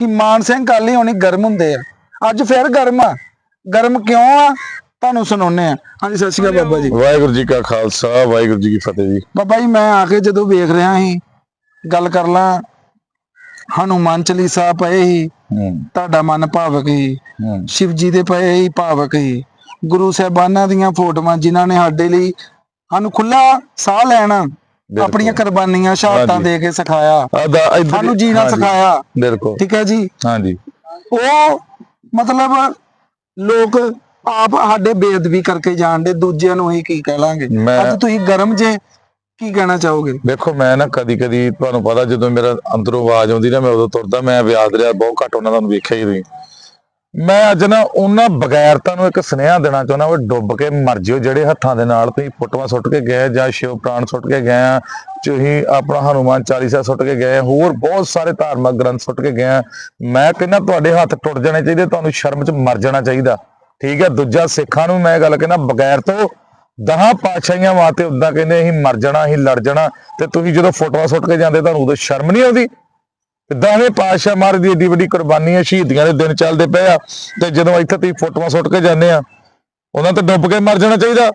ਕਿ ਮਾਨ ਸਿੰਘ ਕਾਲੀ ਹੋਣੀ ਗਰਮ ਹੁੰਦੇ ਆ। ਅੱਜ ਫਿਰ ਗਰਮ ਆ। ਗਰਮ ਕਿਉਂ ਆ? ਤੁਹਾਨੂੰ ਸੁਣਾਉਨੇ ਆ। ਹਾਂਜੀ ਸਤਿ ਸ਼੍ਰੀ ਅਕਾਲ ਬਾਬਾ ਜੀ। ਵਾਹਿਗੁਰੂ ਜੀ ਕਾ ਖਾਲਸਾ ਵਾਹਿਗੁਰੂ ਜੀ ਕੀ ਫਤਿਹ ਜੀ। ਬਾਬਾ ਜੀ ਮੈਂ ਆ ਕੇ ਜਦੋਂ ਵੇਖ ਰਿਹਾ ਸੀ ਗੱਲ ਕਰ ਲਾਂ। ਹਨੂਮਾਨ ਚਾਲੀਸਾ ਪਏ ਸੀ। ਹੂੰ। ਤੁਹਾਡਾ ਮਨ ਭਾਵਕ ਸੀ। ਹੂੰ। ਸ਼ਿਵ ਜੀ ਦੇ ਪਏ ਹੀ ਭਾਵਕ ਸੀ। ਗੁਰੂ ਸਾਹਿਬਾਨਾਂ ਦੀਆਂ ਫੋਟੋਆਂ ਜਿਨ੍ਹਾਂ ਨੇ ਸਾਡੇ ਲਈ ਸਾਨੂੰ ਖੁੱਲਾ ਸਾਹ ਲੈਣਾ। ਆਪਣੀਆਂ ਕੁਰਬਾਨੀਆਂ ਸ਼ਹਾਦਤਾਂ। ਦੇ ਕੇ ਸਿਖਾਇਆ। ਸਾਨੂੰ ਜੀਣਾ ਸਿਖਾਇਆ। ਬਿਲਕੁਲ। ਠੀਕ ਹੈ ਜੀ? ਹਾਂਜੀ। ਉਹ ਮਤਲਬ ਲੋਕ ਆਪ ਸਾਡੇ ਬੇਅਦਬੀ ਕਰਕੇ ਜਾਣਦੇ ਦੂਜਿਆਂ ਨੂੰ ਹੀ ਕੀ ਕਹਿ ਲਾਂਗੇ ਮੈਂ- ਅੱਜ ਤੁਸੀਂ ਗਰਮ ਜੇ ਕੀ ਕਹਿਣਾ ਚਾਹੋਗੇ? ਦੇਖੋ ਮੈਂ ਨਾ ਕਦੀ ਕਦੀ ਤੁਹਾਨੂੰ ਪਤਾ ਜਦੋਂ ਮੇਰਾ ਅੰਦਰੋਂ ਆਵਾਜ਼ ਆਉਂਦੀ ਨਾ ਮੈਂ ਉਦੋਂ ਤੁਰਦਾ ਮੈਂ ਵਿਆਦ ਰਿਹਾ ਬਹੁਤ ਘੱਟ ਉਹਨਾਂ ਦਾ ਨੂੰ ਵੇਖਿਆ ਹੀ ਨਹੀਂ। ਮੈਂ ਅੱਜ ਨਾ ਉਹਨਾਂ ਬਗੈਰਤਾ ਨੂੰ ਇੱਕ ਸੁਨੇਹਾ ਦੇਣਾ ਚਾਹੁੰਦਾ ਉਹ ਡੁੱਬ ਕੇ ਮਰ ਜਿਓ ਜਿਹੜੇ ਹੱਥਾਂ ਦੇ ਨਾਲ ਤੁਸੀਂ ਫੋਟੋਆਂ ਸੁੱਟ ਕੇ ਗਏ ਜਾਂ ਸ਼ਿਵ ਪ੍ਰਾਣ ਸੁੱਟ ਕੇ ਗਏ ਆ, ਤੁਸੀਂ ਆਪਣਾ ਹਨੂਮਾਨ ਚਾਲੀਸਾ ਸੁੱਟ ਕੇ ਗਏ ਹੋਰ ਬਹੁਤ ਸਾਰੇ ਧਾਰਮਿਕ ਗ੍ਰੰਥ ਸੁੱਟ ਕੇ ਗਏ ਆ। ਮੈਂ ਕਹਿੰਦਾ ਤੁਹਾਡੇ ਹੱਥ ਟੁੱਟ ਜਾਣੇ ਚਾਹੀਦੇ, ਤੁਹਾਨੂੰ ਸ਼ਰਮ 'ਚ ਮਰ ਜਾਣਾ ਚਾਹੀਦਾ। ਠੀਕ ਹੈ ਦੂਜਾ ਸਿੱਖਾਂ ਨੂੰ ਮੈਂ ਗੱਲ ਕਹਿੰਦਾ, ਬਗੈਰ ਤੋਂ ਦਹਾਂ ਪਾਤਸ਼ਾਹੀਆਂ ਵਾਸਤੇ ਉਦਾਂ ਕਹਿੰਦੇ ਅਸੀਂ ਮਰ ਜਾਣਾ, ਅਸੀਂ ਲੜ ਜਾਣਾ, ਤੇ ਤੁਸੀਂ ਜਦੋਂ ਫੋਟੋਆਂ ਸੁੱਟ ਕੇ ਜਾਂਦੇ, ਤੁਹਾਨੂੰ ਉਦੋਂ ਸ਼ਰਮ ਨਹੀਂ ਆਉਂਦੀ? ਦਹਵੇਂ ਪਾਤਸ਼ਾਹ ਮਹਾਰਾਜ ਦੀ ਏਡੀ ਵੱਡੀ ਕੁਰਬਾਨੀ ਹੈ ਸ਼ਹੀਦੀਆਂ ਦੇ ਦਿਨ ਚੱਲਦੇ ਪਏ ਆ ਤੇ ਜਦੋਂ ਇੱਥੇ ਤੁਸੀਂ ਫੋਟੋਆਂ ਸੁੱਟ ਕੇ ਜਾਂਦੇ ਆ, ਉਹਨਾਂ ਤੇ ਡੁੱਬ ਕੇ ਮਰ ਜਾਣਾ ਚਾਹੀਦਾ।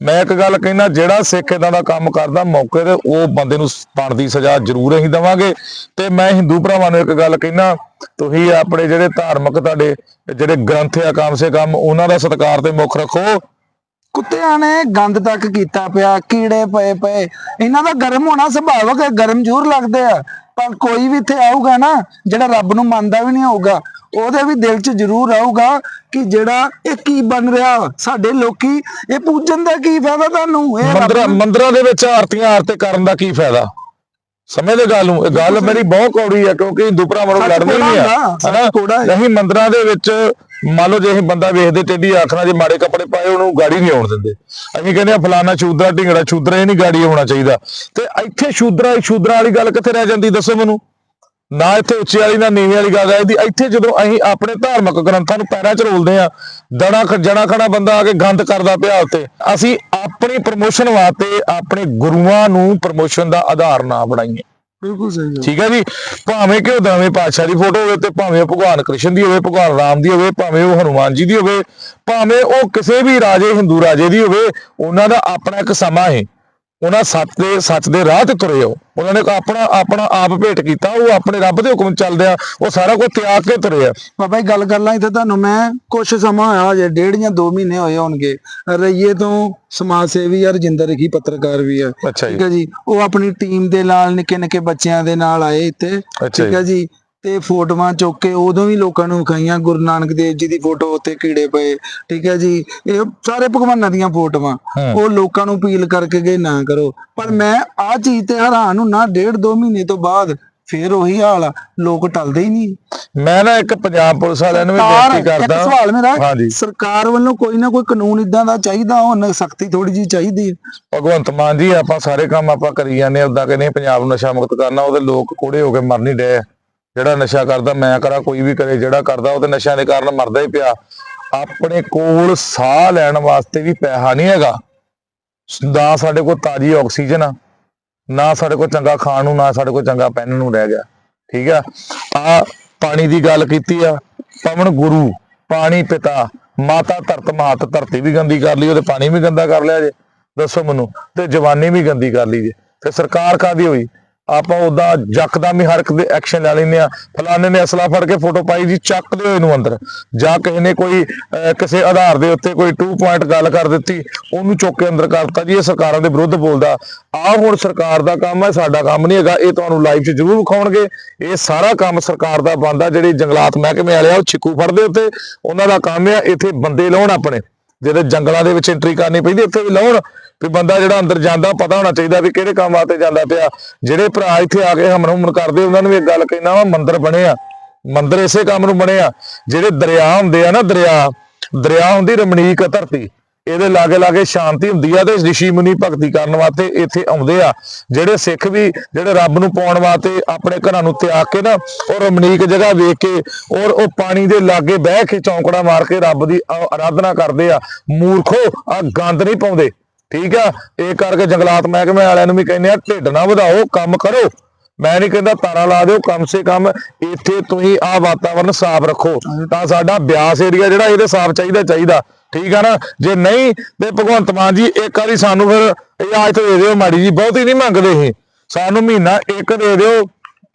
ਮੈਂ ਇੱਕ ਗੱਲ ਕਹਿੰਦਾ, ਜਿਹੜਾ ਸਿੱਖ ਇਦਾਂ ਦਾ ਕੰਮ ਕਰਦਾ ਮੌਕੇ ਤੇ, ਉਹ ਬੰਦੇ ਨੂੰ ਬਣਦੀ ਸਜ਼ਾ ਜ਼ਰੂਰ ਅਸੀਂ ਦਵਾਂਗੇ। ਤੇ ਮੈਂ ਹਿੰਦੂ ਭਰਾਵਾਂ ਨੂੰ ਇੱਕ ਗੱਲ ਕਹਿੰਦਾ, ਤੁਸੀਂ ਆਪਣੇ ਜਿਹੜੇ ਧਾਰਮਿਕ ਤੁਹਾਡੇ, ਜਿਹੜੇ ਗ੍ਰੰਥ ਆ, ਕਾਮ ਸੇ ਕਮ, ਉਹਨਾਂ ਦਾ ਸਤਿਕਾਰ ਤੇ ਮੁੱਖ ਰੱਖੋ। ਕੁੱਤਿਆਂ ਨੇ ਗੰਦ ਤੱਕ ਕੀਤਾ ਪਿਆ ਕੀੜੇ ਪਏ ਪਏ। ਇਹਨਾਂ ਦਾ ਗਰਮ ਹੋਣਾ ਸੁਭਾਵਕ ਹੈ ਗਰਮ ਜ਼ਰੂਰ ਲੱਗਦੇ ਆ। ਪਰ ਕੋਈ ਵੀ ਇੱਥੇ ਆਊਗਾ ਨਾ ਜਿਹੜਾ ਰੱਬ ਨੂੰ ਮੰਨਦਾ ਵੀ ਨਹੀਂ ਹੋਊਗਾ ਉਹਦੇ ਵੀ ਦਿਲ 'ਚ ਜ਼ਰੂਰ ਆਊਗਾ ਕਿ ਜਿਹੜਾ ਇਹ ਕੀ ਬਣ ਰਿਹਾ। ਸਾਡੇ ਲੋਕੀ ਇਹ ਪੂਜਣ ਦਾ ਕੀ ਫਾਇਦਾ ਤੁਹਾਨੂੰ? ਇਹ ਰੱਬ ਮੰਦਰਾਂ ਨੂੰ- ਮੰਦਰਾਂ ਦੇ ਵਿੱਚ ਆਰਤੀਆਂ ਆਰਤੇ ਕਰਨ ਦਾ ਕੀ ਫਾਇਦਾ? ਸਮਝਦੇ ਗੱਲ ਨੂੰ ਇਹ ਗੱਲ ਮੇਰੀ ਬਹੁਤ ਕੌੜੀ ਆ ਕਿਉਂਕਿ ਹਿੰਦੂ ਭਰਾਵਾਂ ਨੂੰ ਸੱਚ ਲੜਨੀ ਨਹੀਂ ਆ ਹਨਾ? ਹੈ। ਨਹੀਂ ਮੰਦਰਾਂ ਦੇ ਵਿੱਚ ਮੰਨ ਲਓ ਜੇ ਅਸੀਂ ਬੰਦਾ ਵੇਖਦੇ ਟੇਢੀ ਆਖਣਾ ਜੇ ਮਾੜੇ ਕੱਪੜੇ ਪਾਏ ਉਹਨੂੰ ਗਾੜੀ ਨਹੀਂ ਆਉਣ ਦਿੰਦੇ। ਅਸੀਂ ਕਹਿੰਦੇ ਆ ਫਲਾਨਾ ਸ਼ੂਦਰਾ ਢਿੰਗੜਾ ਸ਼ੂਦਰਾ ਇਹ ਨਹੀਂ ਗਾੜੀ ਆਉਣਾ ਚਾਹੀਦਾ। ਤੇ ਇੱਥੇ ਸ਼ੂਦਰਾ ਸ਼ੂਦਰਾ ਵਾਲੀ ਗੱਲ ਕਿੱਥੇ ਰਹਿ ਜਾਂਦੀ ਦੱਸੋ ਮੈਨੂੰ? ਨਾ ਇੱਥੇ ਉੱਚੇ ਵਾਲੀ ਨਾ ਨੀਵੇਂ ਵਾਲੀ ਗੱਲ ਆਈਦੀ ਇੱਥੇ ਜਦੋਂ ਅਸੀਂ ਆਪਣੇ ਧਾਰਮਿਕ ਗ੍ਰੰਥਾਂ ਨੂੰ ਪੈਰਾਂ 'ਚ ਰੋਲਦੇ ਆ ਦੜਾ ਖ- ਜਣਾ ਖੜਾ ਬੰਦਾ ਆ ਕੇ ਗੰਦ ਕਰਦਾ ਪਿਆ ਉੱਤੇ ਅਸੀਂ ਆਪਣੀ ਪ੍ਰਮੋਸ਼ਨ ਵਾਸਤੇ ਆਪਣੇ ਗੁਰੂਆਂ ਨੂੰ ਪ੍ਰਮੋਸ਼ਨ ਦਾ ਆਧਾਰ ਨਾ ਬਣਾਈਏ। ਬਿਲਕੁਲ ਸਹੀ ਗੱਲ। ਠੀਕ ਹੈ ਜੀ? ਭਾਵੇਂ ਕਿ ਉਹ ਦਵੇਂ ਪਾਤਸ਼ਾਹ ਦੀ ਫੋਟੋ ਹੋਵੇ ਤੇ ਭਾਵੇਂ ਉਹ ਭਗਵਾਨ ਕ੍ਰਿਸ਼ਨ ਦੀ ਹੋਵੇ ਭਗਵਾਨ ਰਾਮ ਦੀ ਹੋਵੇ ਭਾਵੇਂ ਉਹ ਹਨੂਮਾਨ ਜੀ ਦੀ ਹੋਵੇ ਭਾਵੇਂ ਉਹ ਕਿਸੇ ਵੀ ਰਾਜੇ ਹਿੰਦੂ ਰਾਜੇ ਦੀ ਹੋਵੇ ਉਹਨਾਂ ਦਾ ਆਪਣਾ ਇੱਕ ਸਮਾਂ ਹੈ। ਉਹਨਾਂ ਸੱਚ ਦੇ ਸੱਚ ਦੇ ਰਾਹ ਤੇ ਤੁਰੇ ਹੋ। ਉਹਨਾਂ ਨੇ ਆਪਣਾ ਆਪਣਾ ਆਪ ਭੇਟ ਕੀਤਾ ਉਹ ਆਪਣੇ ਰੱਬ ਦੇ ਹੁਕਮ ਚੱਲਦੇ ਆ ਉਹ ਸਾਰਾ ਕੁਝ ਤਿਆਗ ਕੇ ਤੁਰੇ ਆ। ਬਾਬਾ ਜੀ ਗੱਲ ਕਰ ਲਾਂ ਇੱਥੇ ਤੁਹਾਨੂੰ ਮੈਂ ਕੁਛ ਸਮਾਂ ਹੋਇਆ ਜੇ ਡੇਢ ਜਾਂ 2 ਮਹੀਨੇ ਹੋਏ ਹੋਣਗੇ। ਰਈਏ ਤੋਂ ਸਮਾਜ ਸੇਵੀ ਆ ਰਜਿੰਦਰ ਰਖੀ ਪੱਤਰਕਾਰ ਵੀ ਆ। ਠੀਕ ਹੈ ਜੀ ਉਹ ਆਪਣੀ ਟੀਮ ਦੇ ਨਾਲ ਨਿੱਕੇ ਨਿੱਕੇ ਬੱਚਿਆਂ ਦੇ ਨਾਲ ਆਏ ਇੱਥੇ। ਠੀਕ ਹੈ ਜੀ। ਤੇ ਫੋਟੋਆਂ ਚੁੱਕ ਕੇ ਉਦੋਂ ਵੀ ਲੋਕਾਂ ਨੂੰ ਵਿਖਾਈਆਂ ਗੁਰੂ ਨਾਨਕ ਦੇਵ ਜੀ ਦੀ ਫੋਟੋ ਉੱਤੇ ਕੀੜੇ ਪਏ ਠੀਕ ਹੈ ਜੀ? ਇਹ ਸਾਰੇ ਭਗਵਾਨਾਂ ਦੀਆਂ ਫੋਟੋਆਂ। ਉਹ ਲੋਕਾਂ ਨੂੰ ਅਪੀਲ ਕਰਕੇ ਗਏ ਨਾ ਕਰੋ। ਪਰ ਮੈਂ ਆ ਚੀਜ਼ ਤੇ ਹੈਰਾਨ ਹੁੰਨਾ ਡੇਢ ਦੋ ਮਹੀਨੇ ਤੋਂ ਬਾਅਦ ਫੇਰ ਉਹੀ ਹਾਲ ਆ ਲੋਕ ਟਲਦੇ ਹੀ ਨਹੀਂ। ਮੈਂ ਨਾ ਇੱਕ ਪੰਜਾਬ ਪੁਲਿਸ ਵਾਲਿਆਂ ਨੂੰ ਵੀ ਬੇਨਤੀ ਕਰਦਾ। ਸਵਾਲ ਮੇਰਾ ਸਰਕਾਰ ਵੱਲੋਂ ਕੋਈ ਨਾ ਕੋਈ ਕਾਨੂੰਨ ਇਦਾਂ ਦਾ ਚਾਹੀਦਾ ਹੁਣ ਸਖਤੀ ਥੋੜੀ ਜੀ ਚਾਹੀਦੀ ਹੈ। ਭਗਵੰਤ ਮਾਨ ਜੀ ਆਪਾਂ ਸਾਰੇ ਕੰਮ ਆਪਾਂ ਕਰੀ ਜਾਂਦੇ ਆ ਉਦਾਂ ਕਿ ਨਹੀਂ ਪੰਜਾਬ ਨੂੰ ਨਸ਼ਾ ਮੁਕਤ ਕਰਨਾ ਉਹਦੇ ਲੋਕ ਕੋੜੇ ਹੋ ਕੇ ਮਰ ਨਹੀਂ ਡਏ ਜਿਹੜਾ ਨਸ਼ਾ ਕਰਦਾ, ਮੈਂ ਕਰਾਂ, ਕੋਈ ਵੀ ਕਰੇ, ਜਿਹੜਾ ਕਰਦਾ, ਉਹ ਤੇ ਨਸ਼ਿਆਂ ਦੇ ਕਾਰਨ ਮਰਦਾ ਹੀ ਪਿਆ। ਆਪਣੇ ਕੋਲ ਸਾਹ ਲੈਣ ਵਾਸਤੇ ਵੀ ਪੈਸਾ ਨਹੀਂ ਹੈਗਾ। ਨਾ ਸਾਡੇ ਕੋਲ ਤਾਜ਼ੀ ਆਕਸੀਜਨ ਆ, ਨਾ ਸਾਡੇ ਕੋਲ ਚੰਗਾ ਖਾਣ ਨੂੰ, ਨਾ ਸਾਡੇ ਕੋਲ ਚੰਗਾ ਪਹਿਨਣ ਨੂੰ ਰਹਿ ਗਿਆ। ਠੀਕ ਆ? ਆ ਪਾਣੀ ਦੀ ਗੱਲ ਕੀਤੀ ਆ, ਪਵਨ ਗੁਰੂ, ਪਾਣੀ ਪਿਤਾ, ਮਾਤਾ ਧਰਤ ਮਾਤ ਧਰਤੀ ਵੀ ਗੰਦੀ ਕਰ ਲਈ, ਉਹਦੇ ਪਾਣੀ ਵੀ ਗੰਦਾ ਕਰ ਲਿਆ ਜੇ। ਦੱਸੋ ਮੈਨੂੰ, ਤੇ ਜਵਾਨੀ ਵੀ ਗੰਦੀ ਕਰ ਲਈ ਜੇ। ਤੇ ਸਰਕਾਰ ਕਾਦੀ ਹੋਈ? ਆਪਾਂ ਉਦਾਂ ਜੱਕਦਮ ਹੀ ਹਰ ਦੇ ਐਕਸ਼ਨ ਲੈ ਲੈਂਦੇ ਆ ਫਲਾਣੇ ਨੇ ਅਸਲਾ ਫੜ ਕੇ ਫੋਟੋ ਪਾਈ ਜੀ, ਚੱਕ ਦਿਓ ਇਹਨੂੰ ਅੰਦਰ। ਜਾਂ ਕਿਸੇ ਨੇ ਕੋਈ ਕਿਸੇ ਆਧਾਰ ਦੇ ਉੱਤੇ ਕੋਈ 2 ਪੁਆਇੰਟ ਗੱਲ ਕਰ ਦਿੱਤੀ, ਉਹਨੂੰ ਚੁੱਕ ਕੇ ਅੰਦਰ ਕਰਤਾ ਜੀ। ਇਹ ਸਰਕਾਰਾਂ ਦੇ ਵਿਰੁੱਧ ਬੋਲਦਾ। ਆਹ ਹੁਣ ਸਰਕਾਰ ਦਾ ਕੰਮ ਹੈ, ਸਾਡਾ ਕੰਮ ਨਹੀਂ ਹੈਗਾ। ਇਹ ਤੁਹਾਨੂੰ ਲਾਈਵ 'ਚ ਜ਼ਰੂਰ ਵਿਖਾਉਣਗੇ। ਇਹ ਸਾਰਾ ਕੰਮ ਸਰਕਾਰ ਦਾ ਬੰਦਾ ਜਿਹੜੇ ਜੰਗਲਾਤ ਮਹਿਕਮੇ ਵਾਲੇ ਆ, ਉਹ ਛਿੱਕੂ ਫੜਦੇ ਉੱਤੇ। ਉਹਨਾਂ ਦਾ ਕੰਮ ਆ, ਇੱਥੇ ਬੰਦੇ ਲਾਉਣ ਆਪਣੇ। ਜਿਹੜੇ ਜੰਗਲਾਂ ਦੇ ਵਿੱਚ ਐਂਟਰੀ ਕਰਨੀ ਪੈਂਦੀ ਇੱਥੇ ਵੀ ਲਾਉਣ, ਵੀ ਬੰਦਾ ਜਿਹੜਾ ਅੰਦਰ ਜਾਂਦਾ, ਪਤਾ ਹੋਣਾ ਚਾਹੀਦਾ ਵੀ ਕਿਹੜੇ ਕੰਮ ਵਾਸਤੇ ਜਾਂਦਾ ਪਿਆ। ਜਿਹੜੇ ਭਰਾ ਇੱਥੇ ਆ ਕੇ ਹਮਨ ਹੁਮਨ ਕਰਦੇ, ਉਹਨਾਂ ਨੂੰ ਵੀ ਇੱਕ ਗੱਲ ਕਹਿਣਾ ਵਾ, ਮੰਦਿਰ ਬਣੇ ਆ। ਮੰਦਰ ਇਸੇ ਕੰਮ ਨੂੰ ਬਣੇ ਆ। ਜਿਹੜੇ ਦਰਿਆ ਹੁੰਦੇ ਆ ਨਾ, ਦਰਿਆ ਦਰਿਆ ਹੁੰਦੀ ਰਮਣੀਕ ਧਰਤੀ। ਇਹਦੇ ਲਾਗੇ ਲਾਗੇ ਸ਼ਾਂਤੀ ਹੁੰਦੀ ਆ ਤੇ ਰਿਸ਼ੀ ਮੁਨੀ ਭਗਤੀ ਕਰਨ ਵਾਸਤੇ ਇੱਥੇ ਆਉਂਦੇ ਆ। ਜਿਹੜੇ ਸਿੱਖ ਵੀ, ਜਿਹੜੇ ਰੱਬ ਨੂੰ ਪਾਉਣ ਵਾਸਤੇ ਆਪਣੇ ਘਰਾਂ ਨੂੰ ਤਿਆਗ ਕੇ ਨਾ ਔਰ ਰਮਣੀਕ ਜਗ੍ਹਾ ਵੇਖ ਕੇ ਔਰ ਉਹ ਪਾਣੀ ਦੇ ਲਾਗੇ ਬਹਿ ਕੇ ਚੌਂਕੜਾ ਮਾਰ ਕੇ ਰੱਬ ਦੀ ਆਰਾਧਨਾ ਕਰਦੇ ਆ। ਮੂਰਖੋ, ਆ ਗੰਦ ਨਹੀਂ ਪਾਉਂਦੇ। ਠੀਕ ਆ? ਇਹ ਕਰਕੇ ਜੰਗਲਾਤ ਮਹਿਕਮੇ ਵਾਲਿਆਂ ਨੂੰ ਵੀ ਕਹਿੰਦੇ ਆ, ਢਿੱਡ ਨਾ ਵਧਾਓ, ਕੰਮ ਕਰੋ। ਮੈਂ ਨਹੀਂ ਕਹਿੰਦਾ ਤਾਰਾਂ ਲਾ ਦਿਓ, ਕਮ ਸੇ ਕਮ, ਇੱਥੇ ਤੁਸੀਂ ਆ ਵਾਤਾਵਰਨ ਸਾਫ਼ ਰੱਖੋ। ਤਾਂ ਸਾਡਾ ਬਿਆਸ ਏਰੀਆ ਜਿਹੜਾ, ਇਹਦੇ ਸਾਫ਼ ਚਾਹੀਦਾ ਚਾਹੀਦਾ। ਠੀਕ ਆ ਨਾ? ਜੇ ਨਹੀਂ, ਤੇ ਭਗਵੰਤ ਮਾਨ ਜੀ, ਇੱਕ ਵਾਰੀ ਸਾਨੂੰ ਫਿਰ ਇਜਾਜ਼ਤ ਦੇ ਦਿਓ ਮਾੜੀ ਜੀ, ਬਹੁਤੀ ਨਹੀਂ ਮੰਗਦੇ ਇਹ। ਸਾਨੂੰ ਮਹੀਨਾ ਇੱਕ ਦੇ ਦਿਓ।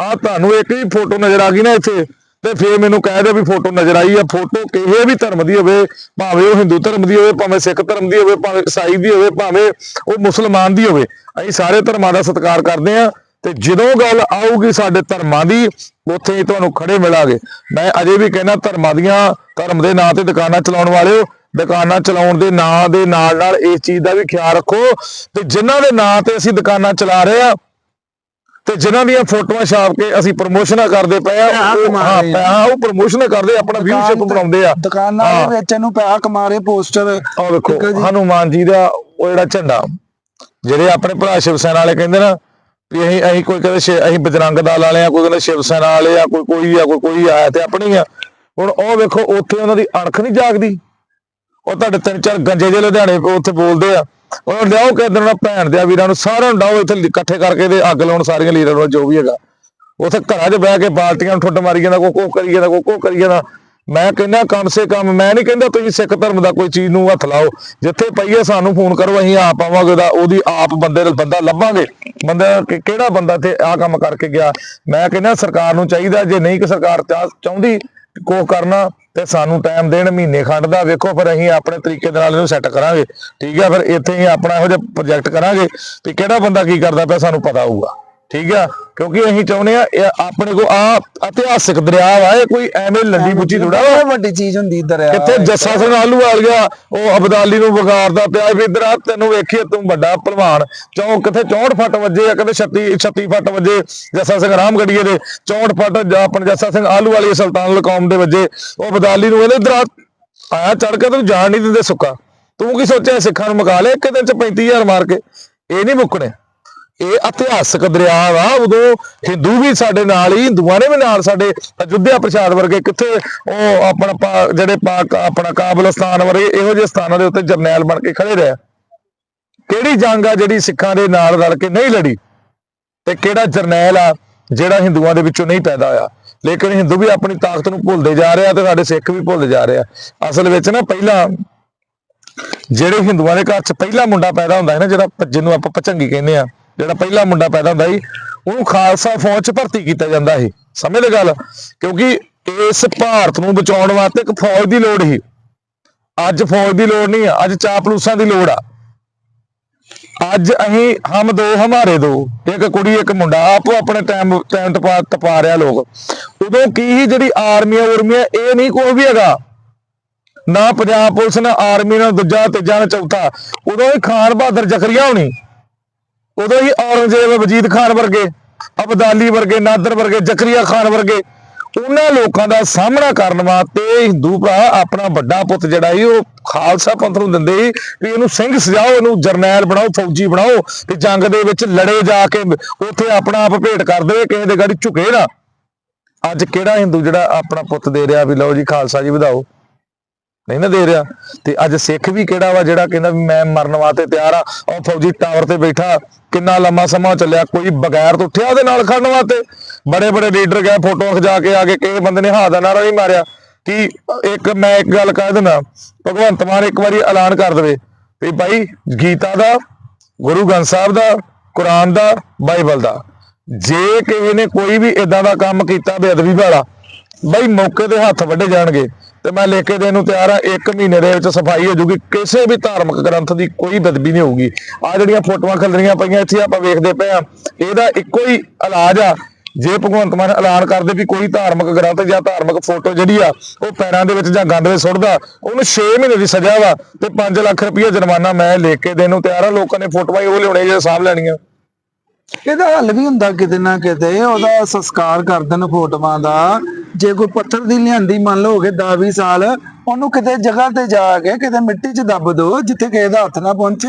ਆ ਤੁਹਾਨੂੰ ਇੱਕ ਹੀ ਫੋਟੋ ਨਜ਼ਰ ਆ ਗਈ ਨਾ ਇੱਥੇ। ਤੇ ਫੇਰ ਮੈਨੂੰ ਕਹਿ ਦਿਓ ਵੀ ਫੋਟੋ ਨਜ਼ਰ ਆਈ ਆ। ਫੋਟੋ ਕਿਸੇ ਵੀ ਧਰਮ ਦੀ ਹੋਵੇ, ਭਾਵੇਂ ਉਹ ਹਿੰਦੂ ਧਰਮ ਦੀ ਹੋਵੇ, ਭਾਵੇਂ ਸਿੱਖ ਧਰਮ ਦੀ ਹੋਵੇ, ਭਾਵੇਂ ਈਸਾਈ ਦੀ ਹੋਵੇ, ਭਾਵੇਂ ਉਹ ਮੁਸਲਮਾਨ ਦੀ ਹੋਵੇ। ਅਸੀਂ ਸਾਰੇ ਧਰਮਾਂ ਦਾ ਸਤਿਕਾਰ ਕਰਦੇ ਆ ਤੇ ਜਦੋਂ ਗੱਲ ਆਊਗੀ ਸਾਡੇ ਧਰਮਾਂ ਦੀ, ਉੱਥੇ ਹੀ ਤੁਹਾਨੂੰ ਖੜੇ ਮਿਲਾਂਗੇ। ਮੈਂ ਅਜੇ ਵੀ ਕਹਿੰਦਾ ਧਰਮਾਂ ਦੀਆਂ ਧਰਮ ਦੇ ਨਾਂ ਤੇ ਦੁਕਾਨਾਂ ਚਲਾਉਣ ਵਾਲਿਓ ਦੁਕਾਨਾਂ ਚਲਾਉਣ ਦੇ ਨਾਂ ਦੇ ਨਾਲ ਨਾਲ ਇਸ ਚੀਜ਼ ਦਾ ਵੀ ਖਿਆਲ ਰੱਖੋ ਤੇ ਜਿਨ੍ਹਾਂ ਦੇ ਨਾਂ ਤੇ ਅਸੀਂ ਦੁਕਾਨਾਂ ਚਲਾ ਰਹੇ ਆ ਤੇ ਜਿਨ੍ਹਾਂ ਦੀਆਂ ਫੋਟੋਆਂ ਛਾਪ ਕੇ ਅਸੀਂ ਪ੍ਰਮੋਸ਼ਨਾਂ ਕਰਦੇ ਪਏ ਆ ਉਹ ਹਾਂ ਆ। ਪੈਸਾ ਉਹ ਪ੍ਰਮੋਸ਼ਨ ਕਰਦੇ ਆਪਣਾ ਵਿਊਸ਼ਿਪ ਬਣਾਉਂਦੇ ਆ ਦੁਕਾਨਾਂ। ਦੇ ਵਿੱਚ ਇਹਨੂੰ ਪੈਸਾ ਕਮਾ ਰਹੇ ਪੋਸਟਰ ਆਹ ਵੇਖੋ। ਹਨੂਮਾਨ ਜੀ ਦਾ ਉਹ ਜਿਹੜਾ ਝੰਡਾ ਜਿਹੜੇ ਆਪਣੇ ਭਰਾ ਸ਼ਿਵ ਸੈਨਾ ਵਾਲੇ ਕਹਿੰਦੇ ਨਾ ਵੀ ਅਸੀਂ ਅਸੀਂ ਕੋਈ ਕਹਿੰਦੇ ਅਸੀਂ ਬਜਰੰਗ ਦਲ ਵਾਲੇ ਆ ਕੋਈ ਕਹਿੰਦਾ ਸ਼ਿਵ ਸੈਨਾ ਵਾਲੇ ਆ ਕੋਈ ਕੋਈ ਆ ਕੋਈ ਕੋਈ ਆਇਆ ਤੇ ਆਪਣੀ ਆ ਹੁਣ ਉਹ ਵੇਖੋ ਉੱਥੇ ਉਹਨਾਂ ਦੀ ਅਣਖ ਨਹੀਂ ਜਾਗਦੀ ਉਹ ਤੁਹਾਡੇ ਤਿੰਨ ਚਾਰ ਗੰਜੇ ਜਿਹੇ ਲੁਧਿਆਣੇ ਉੱਥੇ ਬੋਲਦੇ ਆ। ਉਹ ਲਿਆਓ ਕਿ ਦਿਨ ਭੈਣ ਦੇ ਵੀਰਾਂ ਨੂੰ ਸਾਰਿਆਂ ਨੂੰ ਡਾਓ, ਇੱਥੇ ਇਕੱਠੇ ਕਰਕੇ ਤੇ ਅੱਗ ਲਾਉਣ ਸਾਰੀਆਂ ਲੀਡਰਾਂ ਨੂੰ, ਜੋ ਵੀ ਹੈਗਾ। ਉੱਥੇ ਘਰਾਂ 'ਚ ਬਹਿ ਕੇ ਬਾਲਟੀਆਂ ਨੂੰ ਠੁੱਡ ਮਾਰੀ ਜਾਂਦਾ, ਕੋ ਕੋ ਕਰੀ ਜਾਂਦਾ, ਕੋ ਕੋ ਕਰੀ ਜਾਂਦਾ। ਮੈਂ ਕਹਿੰਦਾ, ਕੰਮ ਸੇ ਕੰਮ, ਮੈਂ ਨਹੀਂ ਕਹਿੰਦਾ ਤੁਸੀਂ ਸਿੱਖ ਧਰਮ ਦਾ ਕੋਈ ਚੀਜ਼ ਨੂੰ ਹੱਥ ਲਾਓ। ਜਿੱਥੇ ਪਈਏ ਸਾਨੂੰ ਫੋਨ ਕਰੋ, ਅਸੀਂ ਆਪ ਆਵਾਂਗੇ, ਉਹਦਾ ਉਹਦੀ ਆਪ ਬੰਦੇ ਬੰਦਾ ਲੱਭਾਂਗੇ। ਬੰਦਾ ਕਿਹੜਾ ਬੰਦਾ ਤੇ ਆਹ ਕੰਮ ਕਰਕੇ ਗਿਆ? ਮੈਂ ਕਹਿੰਦਾ, ਸਰਕਾਰ ਨੂੰ ਚਾਹੀਦਾ, ਜੇ ਨਹੀਂ ਕਿ ਸਰਕਾਰ ਚਾਹ- ਚਾਹੁੰਦੀ, ਕੋ ਕਰਨਾ ਤੇ ਸਾਨੂੰ ਟਾਈਮ ਦੇਣ, ਮਹੀਨੇ ਖੰਡ ਦਾ ਵੇਖੋ ਫਿਰ ਅਸੀਂ ਆਪਣੇ ਤਰੀਕੇ ਦੇ ਨਾਲ ਇਹਨੂੰ ਸੈੱਟ ਕਰਾਂਗੇ। ਠੀਕ ਹੈ ਫਿਰ ਇੱਥੇ ਹੀ ਆਪਣਾ ਇਹੋ ਜਿਹਾ ਪ੍ਰੋਜੈਕਟ ਕਰਾਂਗੇ ਵੀ ਕਿਹੜਾ ਬੰਦਾ ਕੀ ਕਰਦਾ ਪਿਆ ਸਾਨੂੰ ਪਤਾ ਹੋਊਗਾ। ਠੀਕ ਆ? ਕਿਉਂਕਿ ਅਸੀਂ ਚਾਹੁੰਦੇ ਆ ਇਹ ਆਪਣੇ ਕੋ ਆ ਇਤਿਹਾਸਿਕ ਦਰਿਆ ਵਾ ਇਹ ਕੋਈ ਐਵੇਂ ਲੰਡੀ ਬੁੱਚੀ ਥੋੜਾ ਵਾ। ਵੱਡੀ ਚੀਜ਼ ਹੁੰਦੀ ਦਰਿਆ ਕਿੱਥੇ ਜੱਸਾ ਸਿੰਘ ਆਲੂ ਵਾਲ ਗਿਆ ਉਹ ਅਬਦਾਲੀ ਨੂੰ ਵਿਗਾੜਦਾ ਪਿਆ ਵੀ ਇਧਰ ਆ ਤੈਨੂੰ ਵੇਖੀਏ ਤੂੰ ਵੱਡਾ ਪਹਿਲਵਾਨ ਚੌਂ ਕਿੱਥੇ 64 ਫੁੱਟ ਵੱਜੇ ਆ ਕਿਤੇ 36 36 ਫੁੱਟ ਵੱਜੇ ਜੱਸਾ ਸਿੰਘ ਰਾਮਗੜੀਏ ਦੇ। 64 ਫੁੱਟ ਜਾਂ ਆਪਣੇ ਜੱਸਾ ਸਿੰਘ ਆਲੂ ਵਾਲੀ ਸੁਲਤਾਨ ਲਕੌਮ ਦੇ ਵੱਜੇ। ਉਹ ਅਬਦਾਲੀ ਨੂੰ ਇਹਨੇ ਇਧਰ ਆਇਆ ਚੜ ਕੇ ਤੈਨੂੰ ਜਾਣ ਨਹੀਂ ਦਿੰਦੇ ਸੁੱਕਾ। ਤੂੰ ਕੀ ਸੋਚਿਆ ਸਿੱਖਾਂ ਨੂੰ ਮੁਕਾ ਲਿਆ ਇੱਕ ਦਿਨ ਚ 35000 ਮਾਰ ਕੇ। ਇਹ ਨਹੀਂ ਮੁੱਕਣੇ। ਇਹ ਇਤਿਹਾਸਕ ਦਰਿਆ ਵਾ ਉਦੋਂ ਹਿੰਦੂ ਵੀ ਸਾਡੇ ਨਾਲ ਹੀ ਹਿੰਦੂਆਂ ਨੇ ਵੀ ਨਾਲ ਸਾਡੇ ਅਯੁੱਧਿਆ ਪ੍ਰਸ਼ਾਦ ਵਰਗੇ ਕਿੱਥੇ ਉਹ ਆਪਣਾ ਪਾ- ਜਿਹੜੇ ਪਾਕ ਆਪਣਾ ਕਾਬਲਸਤਾਨ ਵਰਗੇ ਇਹੋ ਜਿਹੇ ਸਥਾਨਾਂ ਦੇ ਉੱਤੇ ਜਰਨੈਲ ਬਣ ਕੇ ਖੜੇ ਰਹੇ। ਕਿਹੜੀ ਜੰਗ ਆ ਜਿਹੜੀ ਸਿੱਖਾਂ ਦੇ ਨਾਲ ਰਲ ਕੇ ਨਹੀਂ ਲੜੀ? ਤੇ ਕਿਹੜਾ ਜਰਨੈਲ ਆ ਜਿਹੜਾ ਹਿੰਦੂਆਂ ਦੇ ਵਿੱਚੋਂ ਨਹੀਂ ਪੈਦਾ ਹੋਇਆ? ਲੇਕਿਨ ਹਿੰਦੂ ਵੀ ਆਪਣੀ ਤਾਕਤ ਨੂੰ ਭੁੱਲਦੇ ਜਾ ਰਹੇ ਆ ਤੇ ਸਾਡੇ ਸਿੱਖ ਵੀ ਭੁੱਲਦੇ ਜਾ ਰਹੇ ਆ। ਅਸਲ ਵਿੱਚ ਨਾ ਪਹਿਲਾਂ ਜਿਹੜੇ ਹਿੰਦੂਆਂ ਦੇ ਘਰ 'ਚ ਪਹਿਲਾ ਮੁੰਡਾ ਪੈਦਾ ਹੁੰਦਾ ਹੈ ਨਾ, ਜਿਹੜਾ ਜਿਹਨੂੰ ਆਪਾਂ ਪਚੰਗੀ ਕਹਿੰਦੇ ਆ ਜਿਹੜਾ ਪਹਿਲਾ ਮੁੰਡਾ ਪੈਦਾ ਹੁੰਦਾ ਸੀ, ਉਹਨੂੰ ਖਾਲਸਾ ਫੌਜ 'ਚ ਭਰਤੀ ਕੀਤਾ ਜਾਂਦਾ ਸੀ। ਸਮਝਦੇ ਗੱਲ? ਕਿਉਂਕਿ ਇਸ ਭਾਰਤ ਨੂੰ ਬਚਾਉਣ ਵਾਸਤੇ ਇੱਕ ਫੌਜ ਦੀ ਲੋੜ ਸੀ। ਅੱਜ ਫੌਜ ਦੀ ਲੋੜ ਨਹੀਂ ਆ, ਅੱਜ ਚਾਪਲੂਸਾਂ ਦੀ ਲੋੜ ਆ। ਅੱਜ ਅਸੀਂ ਹਮ ਦੋ, ਹਮਾਰੇ ਦੋ। ਇੱਕ ਕੁੜੀ, ਇੱਕ ਮੁੰਡਾ, ਆਪੋ ਆਪਣੇ ਟਾਈਮ ਟਾਈਮ ਟਪਾ ਟਪਾ ਰਿਆ ਲੋਕ। ਉਦੋਂ ਕੀ ਜਿਹੜੀ ਆਰਮੀਆਂ, ਉਰਮੀਆਂ, ਇਹ ਨਹੀਂ ਕੋਈ ਵੀ ਹੈਗਾ। ਨਾ ਪੰਜਾਬ ਪੁਲਿਸ, ਨਾ ਆਰਮੀ, ਨਾ ਦੂਜਾ, ਤੀਜਾ, ਨਾ ਚੌਥਾ। ਉਦੋਂ ਹੀ ਖਾਨ ਬਹਾਦਰ ਜ਼ਕਰੀਆ ਹੋਣੀ ਉਦੋਂ ਹੀ ਔਰੰਗਜ਼ੇਬ ਵਜੀਦ ਖਾਨ ਵਰਗੇ, ਅਬਦਾਲੀ ਵਰਗੇ, ਨਾਦਰ ਵਰਗੇ, ਜ਼ਕਰੀਆ ਖਾਨ ਵਰਗੇ, ਉਹਨਾਂ ਲੋਕਾਂ ਦਾ ਸਾਹਮਣਾ ਕਰਨ ਵਾਸਤੇ ਹਿੰਦੂ ਭਰਾ ਆਪਣਾ ਵੱਡਾ ਪੁੱਤ ਜਿਹੜਾ ਸੀ, ਉਹ ਖਾਲਸਾ ਪੰਥ ਨੂੰ ਦਿੰਦੇ ਸੀ ਵੀ ਇਹਨੂੰ ਸਿੰਘ ਸਜਾਓ, ਇਹਨੂੰ ਜਰਨੈਲ ਬਣਾਓ, ਫੌਜੀ ਬਣਾਓ ਤੇ ਜੰਗ ਦੇ ਵਿੱਚ ਲੜੇ ਜਾ ਕੇ ਉੱਥੇ ਆਪਣਾ ਆਪ ਭੇਟ ਕਰ ਦੇਵੇ, ਕਿਸੇ ਦੇ ਗਾੜੀ ਝੁਕੇ ਨਾ। ਅੱਜ ਕਿਹੜਾ ਹਿੰਦੂ ਜਿਹੜਾ ਆਪਣਾ ਪੁੱਤ ਦੇ ਰਿਹਾ ਵੀ ਲਓ ਜੀ, ਖਾਲਸਾ ਜੀ ਵਧਾਓ। ਨਹੀਂ ਨਾ ਦੇ ਰਿਹਾ। ਤੇ ਅੱਜ ਸਿੱਖ ਵੀ ਕਿਹੜਾ ਵਾ ਜਿਹੜਾ ਕਹਿੰਦਾ ਵੀ ਮੈਂ ਮਰਨ ਵਾਸਤੇ ਤਿਆਰ ਆ? ਉਹ ਫੌਜੀ ਟਾਵਰ ਤੇ ਬੈਠਾ। ਕਿੰਨਾ ਲੰਮਾ ਸਮਾਂ ਚੱਲਿਆ। ਕੋਈ ਬਗੈਰ ਤੋਂ ਉੱਠਿਆ ਉਹਦੇ ਨਾਲ ਖੜਨ ਵਾਸਤੇ? ਬੜੇ ਬੜੇ ਲੀਡਰ ਗਏ ਫੋਟੋ ਖਿਚਾ ਕੇ ਆ ਕੇ ਕਿਸੇ ਬੰਦੇ ਨੇ ਹਾਂ ਦਾ ਨਾਰਾ ਨਹੀਂ ਮਾਰਿਆ। ਕਿ ਇੱਕ ਮੈਂ ਇੱਕ ਗੱਲ ਕਹਿ ਦਿੰਦਾ, ਭਗਵੰਤ ਮਾਨ ਇੱਕ ਵਾਰੀ ਐਲਾਨ ਕਰ ਦੇਵੇ ਵੀ ਭਾਈ ਗੀਤਾ ਦਾ, ਗੁਰੂ ਗ੍ਰੰਥ ਸਾਹਿਬ ਦਾ, ਕੁਰਾਨ ਦਾ, ਬਾਈਬਲ ਦਾ। ਜੇ ਕਿਸੇ ਨੇ ਕੋਈ ਵੀ ਇਦਾਂ ਦਾ ਕੰਮ ਕੀਤਾ ਬੇਅਦਬੀ ਵਾਲਾ, ਬਈ ਮੌਕੇ ਤੇ ਹੱਥ ਵੱਢੇ ਜਾਣਗੇ। ਤੇ ਮੈਂ ਲੈ ਕੇ ਦੇਣ ਨੂੰ ਤਿਆਰ ਆ, ਇੱਕ ਮਹੀਨੇ ਦੇ ਵਿੱਚ ਸਫ਼ਾਈ ਹੋ ਜੂਗੀ ਕਿਸੇ ਵੀ ਧਾਰਮਿਕ ਗ੍ਰੰਥ ਦੀ ਕੋਈ ਬਦਬੀ ਨਹੀਂ ਹੋਊਗੀ। ਆ ਜਿਹੜੀਆਂ ਫੋਟੋਆਂ ਖਿਲਰੀਆਂ ਪਈਆਂ, ਇੱਥੇ ਆਪਾਂ ਵੇਖਦੇ ਪਏ ਆ। ਇਹਦਾ ਇੱਕੋ ਹੀ ਇਲਾਜ ਆ। ਜੇ ਭਗਵੰਤ ਮਾਨ ਐਲਾਨ ਕਰਦੇ ਵੀ ਕੋਈ ਧਾਰਮਿਕ ਗ੍ਰੰਥ ਜਾਂ ਧਾਰਮਿਕ ਫੋਟੋ ਜਿਹੜੀ ਆ, ਉਹ ਪੈਰਾਂ ਦੇ ਵਿੱਚ ਜਾਂ ਗੰਦ ਵਿੱਚ ਸੁੱਟਦਾ, ਉਹਨੂੰ 6 ਮਹੀਨੇ ਦੀ ਸਜ਼ਾ ਵਾ ਤੇ 5 ਲੱਖ ਰੁਪਏ ਜੁਰਮਾਨਾ ਮੈਂ ਲੈ ਕੇ ਦੇਣ ਨੂੰ ਤਿਆਰ ਆ। ਲੋਕਾਂ ਨੇ ਫੋਟੋਆਂ ਹੀ ਉਹ ਲਿਆਉਣੇ ਜਿਹੜੇ ਸਾਂਭ ਲੈਣੀਆਂ। ਇਹਦਾ ਹੱਲ ਵੀ ਹੁੰਦਾ ਕਿਤੇ ਨਾ ਕਿਤੇ। ਉਹਦਾ ਸੰਸਕਾਰ ਕਰ ਦੇਣ ਫੋਟੋਆਂ ਦਾ। ਜੇ ਕੋਈ ਪੱਥਰ ਦੀ ਲਿਆਂਦੀ ਮੰਨ ਲਓ ਹੋ ਗਏ 10 20 ਸਾਲ ਉਹਨੂੰ ਕਿਤੇ ਜਗ੍ਹਾ ਤੇ ਜਾ ਕੇ ਕਿਤੇ ਮਿੱਟੀ 'ਚ ਦੱਬ ਦੋ ਜਿੱਥੇ ਕਿਸੇ ਦਾ ਹੱਥ ਨਾ ਪਹੁੰਚੇ